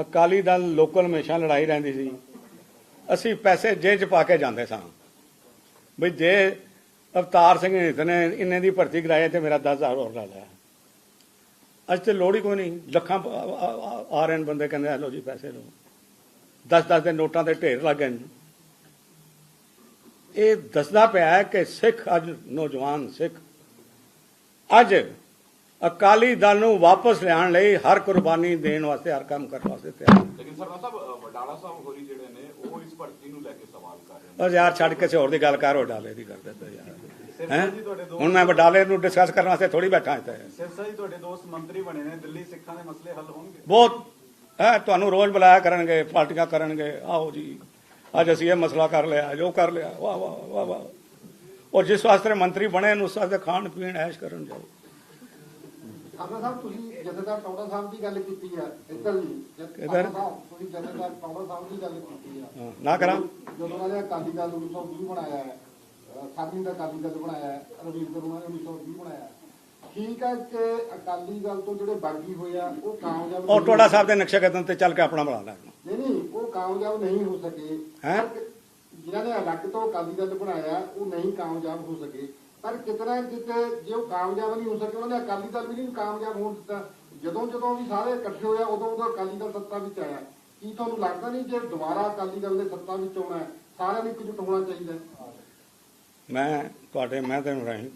ਅਕਾਲੀ ਦਲ ਲੋਕਲ ਹਮੇਸ਼ਾ ਲੜਾਈ ਰਹਿੰਦੀ ਸੀ। ਅਸੀਂ ਪੈਸੇ ਜੇਬ 'ਚ ਪਾ ਕੇ ਜਾਂਦੇ ਸਾਂ। ਬਈ ਜੇ ਅਵਤਾਰ ਸਿੰਘ ਨੇ ਇੰਨੇ ਦੀ ਭਰਤੀ ਕਰਾਇਆ ਤੇ ਮੇਰਾ 10000 ਹੋਰ ਲਾ ਲਿਆ। ਅੱਜ ਤੇ ਲੋੜ ਹੀ ਕੋਈ ਨਹੀਂ। ਲੱਖਾਂ ਆ- ਆ ਆ ਰਹੇ ਬੰਦੇ ਕਹਿੰਦੇ ਲਓ ਜੀ ਪੈਸੇ ਲਓ 10-10 ਦੇ ਨੋਟਾਂ ਦੇ ਢੇਰ ਲੱਗ ਗਏ ਇਹ ਦੱਸਦਾ ਪਿਆ ਹੈ ਕਿ ਸਿੱਖ ਅੱਜ ਨੌਜਵਾਨ ਸਿੱਖ ਅੱਜ ਅਕਾਲੀ ਦਲ ਨੂੰ ਵਾਪਸ ਲਿਆਉਣ ਲਈ ਹਰ ਕੁਰਬਾਨੀ ਦੇਣ ਵਾਸਤੇ ਹਰ ਕੰਮ ਕਰਨ ਵਾਸਤੇ ਤਿਆਰ। ਲੇਕਿਨ ਸਰਨਾ ਸਾਹਿਬ ਵਡਾਲਾ ਸਾਹਿਬ ਹੋਰੀ ਜਿਹੜੇ ਨੇ ਉਹ ਇਸ ਭਰਤੀ ਨੂੰ ਲੈ ਕੇ ਸਵਾਲ ਕਰ ਰਹੇ ਨੇ। ਯਾਰ ਛੱਡ ਕਿਸੇ ਹੋਰ ਦੀ ਗੱਲ ਕਰ ਵਡਾਲੇ ਦੀ ਕਰਦੇ ਪਏ ਯਾਰ। ਸਿਰਫ ਹੈਂ? ਜੀ ਤੁਹਾਡੇ ਦੋ ਹੁਣ ਮੈਂ ਵਡਾਲੇ ਨੂੰ ਡਿਸਕਸ ਕਰਨ ਵਾਸਤੇ ਥੋੜੀ ਬੈਠਾ ਇੱਥੇ। ਸਿਰਫ ਜੀ ਤੁਹਾਡੇ ਦੋਸਤ ਮੰਤਰੀ ਬਣੇ ਨੇ ਦਿੱਲੀ ਸਿੱਖਾਂ ਦੇ ਮਸਲੇ ਹੱਲ ਹੋਣਗੇ? ਬਹੁਤ ਹੈ ਤੁਹਾਨੂੰ ਰੋਜ਼ ਬੁਲਾਇਆ ਕਰਨਗੇ ਪਾਰਟੀਆਂ ਕਰਨਗੇ ਆਓ ਜੀ। ਅੱਜ ਅਸੀਂ ਇਹ ਮਸਲਾ ਕਰ ਲਿਆ ਜੋ ਕਰ ਲਿਆ ਵਾਹ ਵਾਹ ਵਾਹ ਵਾਹ। ਔਰ ਜਿਸ ਵਾਸਤੇ ਮੰਤਰੀ ਬਣੇ ਨੇ ਵਾਸਤੇ ਖਾਣ ਪੀਣ ਐਸ਼ ਕਰਨ ਜਾਓ। ਖਾਨਾ ਸਾਹਿਬ ਤੁਸੀਂ ਜਥੇਦਾਰ ਟੌੜਾ ਸਾਹਿਬ ਦੀ ਗੱਲ ਕੀਤੀ ਆ ਇੱਧਰ? ਖਾਲਸਾ ਸਾਹਿਬ, ਤੁਸੀਂ ਜਥੇਦਾਰ ਟੌੜਾ ਸਾਹਿਬ ਦੀ ਗੱਲ ਕੀਤੀ ਆ। ਨਾ ਕਰਾਂ। ਜਦੋਂ ਉਹਨਾਂ ਨੇ ਅਕਾਲੀ ਦਲ 1920 ਬਣਾਇਆ ਹੈ ਸਾਡੀ ਦਾ ਅਕਾਲੀ ਦਲ ਬਣਾਇਆ ਹੈ ਰਵਿੰਦਰ ਉਹਨਾਂ ਨੇ 1920 ਬਣਾਇਆ। ਠੀਕ ਹੈ ਕਿ ਅਕਾਲੀ ਦਲ ਤੋਂ ਜਿਹੜੇ ਬਾਗੀ ਹੋਏ ਆ ਉਹ ਕਾਮਯਾਬ ਨਹੀਂ- ਟੋੜਾ ਸਾਹਿਬ ਦੇ ਨਕਸ਼ੇ ਕਦਮ ਤੇ ਚੱਲ ਕੇ ਆਪਣਾ ਬਣਾ ਲੈ। ਨਹੀਂ ਨਹੀਂ ਉਹ ਕਾਮਯਾਬ ਨਹੀਂ ਹੋ ਸਕੇ। ਹੈਂ? ਜਿਨ੍ਹਾਂ ਨੇ ਅਲੱਗ ਤੋਂ ਅਕਾਲੀ ਦਲ ਬਣਾਇਆ ਉਹ ਨਹੀਂ ਕਾਮਯਾਬ ਹੋ ਸਕੇ। ਪਰ ਕਿਤਨਾ ਕਿਤੇ ਜੇ ਉਹ ਕਾਮਯਾਬ ਨਹੀਂ ਹੋ ਸਕੇ ਉਹਨਾਂ ਨੇ ਅਕਾਲੀ ਦਲ ਵੀ ਨਹੀਂ ਕਾਮਯਾਬ ਹੋਣ ਦਿੱਤਾ। ਜਦੋਂ ਜਦੋਂ ਵੀ ਸਾਰੇ ਇਕੱਠੇ ਹੋਇਆ ਉਦੋਂ ਉਦੋਂ ਅਕਾਲੀ ਦਲ ਸੱਤਾ ਵਿੱਚ ਆਇਆ। ਕੀ ਤੁਹਾਨੂੰ ਲੱਗਦਾ ਨਹੀਂ ਜੇ ਦੁਬਾਰਾ ਅਕਾਲੀ ਦਲ ਦੇ ਸੱਤਾ ਵਿੱਚ ਆਉਣਾ ਹੈ ਸਾਰਿਆਂ ਨੂੰ ਇਕਜੁੱਟ ਹੋਣਾ ਚਾਹੀਦਾ ਮੈਂ ਤੁਹਾਡੇ ਮਹਿਕਮੇ ਰਾਹੀਂ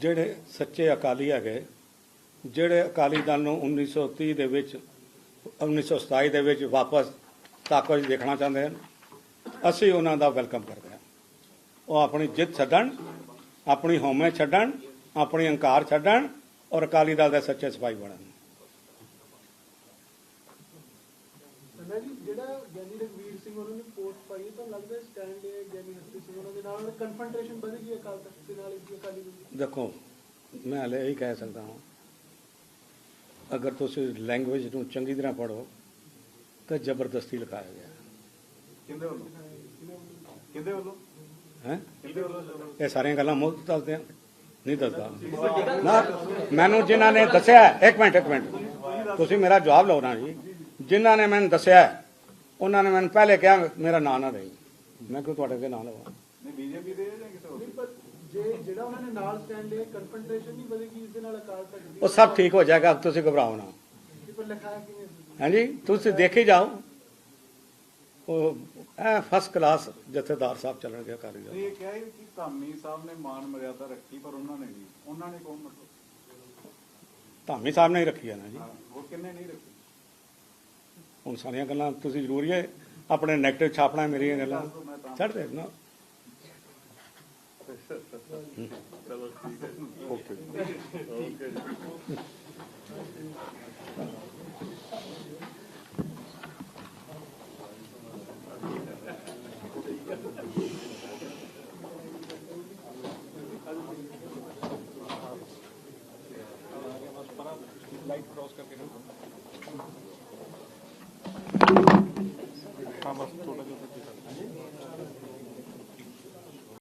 ਜਿਹੜੇ ਸੱਚੇ ਅਕਾਲੀ ਹੈਗੇ, ਜਿਹੜੇ ਅਕਾਲੀ ਦਲ ਨੂੰ 1930 ਦੇ ਵਿੱਚ 1927 ਦੇ ਵਿੱਚ ਵਾਪਸ ਤਾਕਤ ਦੇਖਣਾ ਚਾਹੁੰਦੇ ਹਨ, ਅਸੀਂ ਉਹਨਾਂ ਦਾ ਵੈਲਕਮ ਕਰਦੇ ਹਾਂ। ਉਹ ਆਪਣੀ ਜਿੱਤ ਛੱਡਣ, ਆਪਣੀ ਹਉਮੈ ਛੱਡਣ, ਆਪਣੀ ਹੰਕਾਰ ਛੱਡਣ ਔਰ ਅਕਾਲੀ ਦਲ ਦੇ ਸੱਚੇ ਸਿਪਾਹੀ ਬਣਨ ਸੰਨਾ ਜੀ ਜਿਹੜਾ ਗਿਆਨੀ ਰਘਵੀਰ ਸਿੰਘ ਉਹਨਾਂ ਨੇ ਪੋਸਟ ਪਾਈ ਹੈ ਤਾਂ ਲੱਗਦਾ ਸਟੈਂਡ ਹੈ ਗਿਆਨੀ ਹਸਤੀ ਸਿੰਘ ਉਹਨਾਂ ਦੇ ਨਾਲ ਕਨਫਰੰਟੇਸ਼ਨ ਵਧੇਗੀ ਅਕਾਲ ਤਖਤ ਦੇ ਨਾਲ ਇਸ ਅਕਾਲੀ ਦਲ ਦੀ। ਦੇਖੋ ਮੈਂ ਹਲੇ ਇਹੀ ਕਹਿ ਸਕਦਾ ਹਾਂ ਅਗਰ ਤੁਸੀਂ ਲੈਂਗੁਏਜ ਨੂੰ ਚੰਗੀ ਤਰ੍ਹਾਂ ਪੜ੍ਹੋ ਤਾਂ ਜ਼ਬਰਦਸਤੀ ਲਿਖਾਇਆ ਗਿਆ। ਕਿੰਦੇ ਵੱਲੋਂ? ਕਿੰਦੇ ਵੱਲੋਂ? ਹੈ? ਕਿੰਦੇ ਵੱਲੋਂ? ਜ਼ਰੂਰ ਇਹ ਸਾਰੀਆਂ ਗੱਲਾਂ ਮੁੱਖ ਦੱਸਦੇ ਆ। ਨਹੀਂ ਦੱਸਦਾ। ਨਾ ਮੈਨੂੰ ਜਿਨ੍ਹਾਂ ਨੇ ਦੱਸਿਆ ਇੱਕ ਮਿੰਟ ਇੱਕ ਮਿੰਟ। ਤੁਸੀਂ ਮੇਰਾ ਜਵਾਬ ਲਓ ਨਾ ਜੀ। ਜਿਨ੍ਹਾਂ ਨੇ ਮੈਨੂੰ ਦੱਸਿਆ ਉਹਨਾਂ ਨੇ ਮੈਨੂੰ ਪਹਿਲੇ ਕਿਹਾ ਮੇਰਾ ਨਾਂ ਨਾ ਲਈ ਮੈਂ ਕਿਉਂ ਤੁਹਾਡੇ ਦੇ ਨਾਂ ਲਵਾਂ ਨਹੀਂ ਬੀਜੇਪੀ ਦੇ ਜਾਂ ਕਿਸੇ ਹੋਰ ਪਰ ਜੇ ਜਿਹੜਾ ਉਹਨਾਂ ਨੇ ਨਾਲ ਸਟੈਂਡ ਹੈ ਕਨਫਰੰਟੇਸ਼ਨ ਨਹੀਂ ਵਧੇਗੀ ਇਸ ਦੇ ਨਾਲ ਅਕਾਲ ਤਖਤ ਦੀ ਉਹ ਸਭ ਠੀਕ ਹੋ ਜਾਏਗਾ ਤੁਸੀਂ ਘਬਰਾਓ ਨਾ। ਇਹ ਪਰ ਲਿਖਾਇਆ ਕਿਵੇਂ ਸੀ? ਹਾਂਜੀ ਤੁਸੀਂ ਦੇਖੀ ਜਾਓ। ਉਹ ਇਹ ਫਸਟ ਕਲਾਸ ਜਥੇਦਾਰ ਸਾਹਿਬ ਚੱਲਣਗੇ ਅਕਾਲੀ ਦਲ ਨਹੀਂ ਇਹ ਕਿਹਾ ਹੀ ਕਿ ਧਾਮੀ ਸਾਹਿਬ ਨੇ ਮਾਨ ਮਰਿਆਦਾ ਰੱਖੀ ਪਰ ਉਹਨਾਂ ਨੇ ਨਹੀਂ। ਉਹਨਾਂ ਨੇ ਕੌਣ ਮਤਲਬ ਧਾਮੀ ਸਾਹਿਬ ਨੇ ਹੀ ਰੱਖੀ ਹੈ ਨਾ ਜੀ। ਹਾਂ, ਹੋਰ ਕਿੰਨੇ ਨਹੀਂ ਰੱਖੀ? ਹੁਣ ਸਾਰੀਆਂ ਗੱਲਾਂ ਤੁਸੀਂ ਜ਼ਰੂਰੀ ਹੈ। ਆਪਣੇ ਨੈਗੇਟਿਵ ਛਾਪਣਾ ਮੇਰੀਆਂ ਗੱਲਾਂ ਛੱਡ ਦੇ ਨਾ ਹਾਂ vamos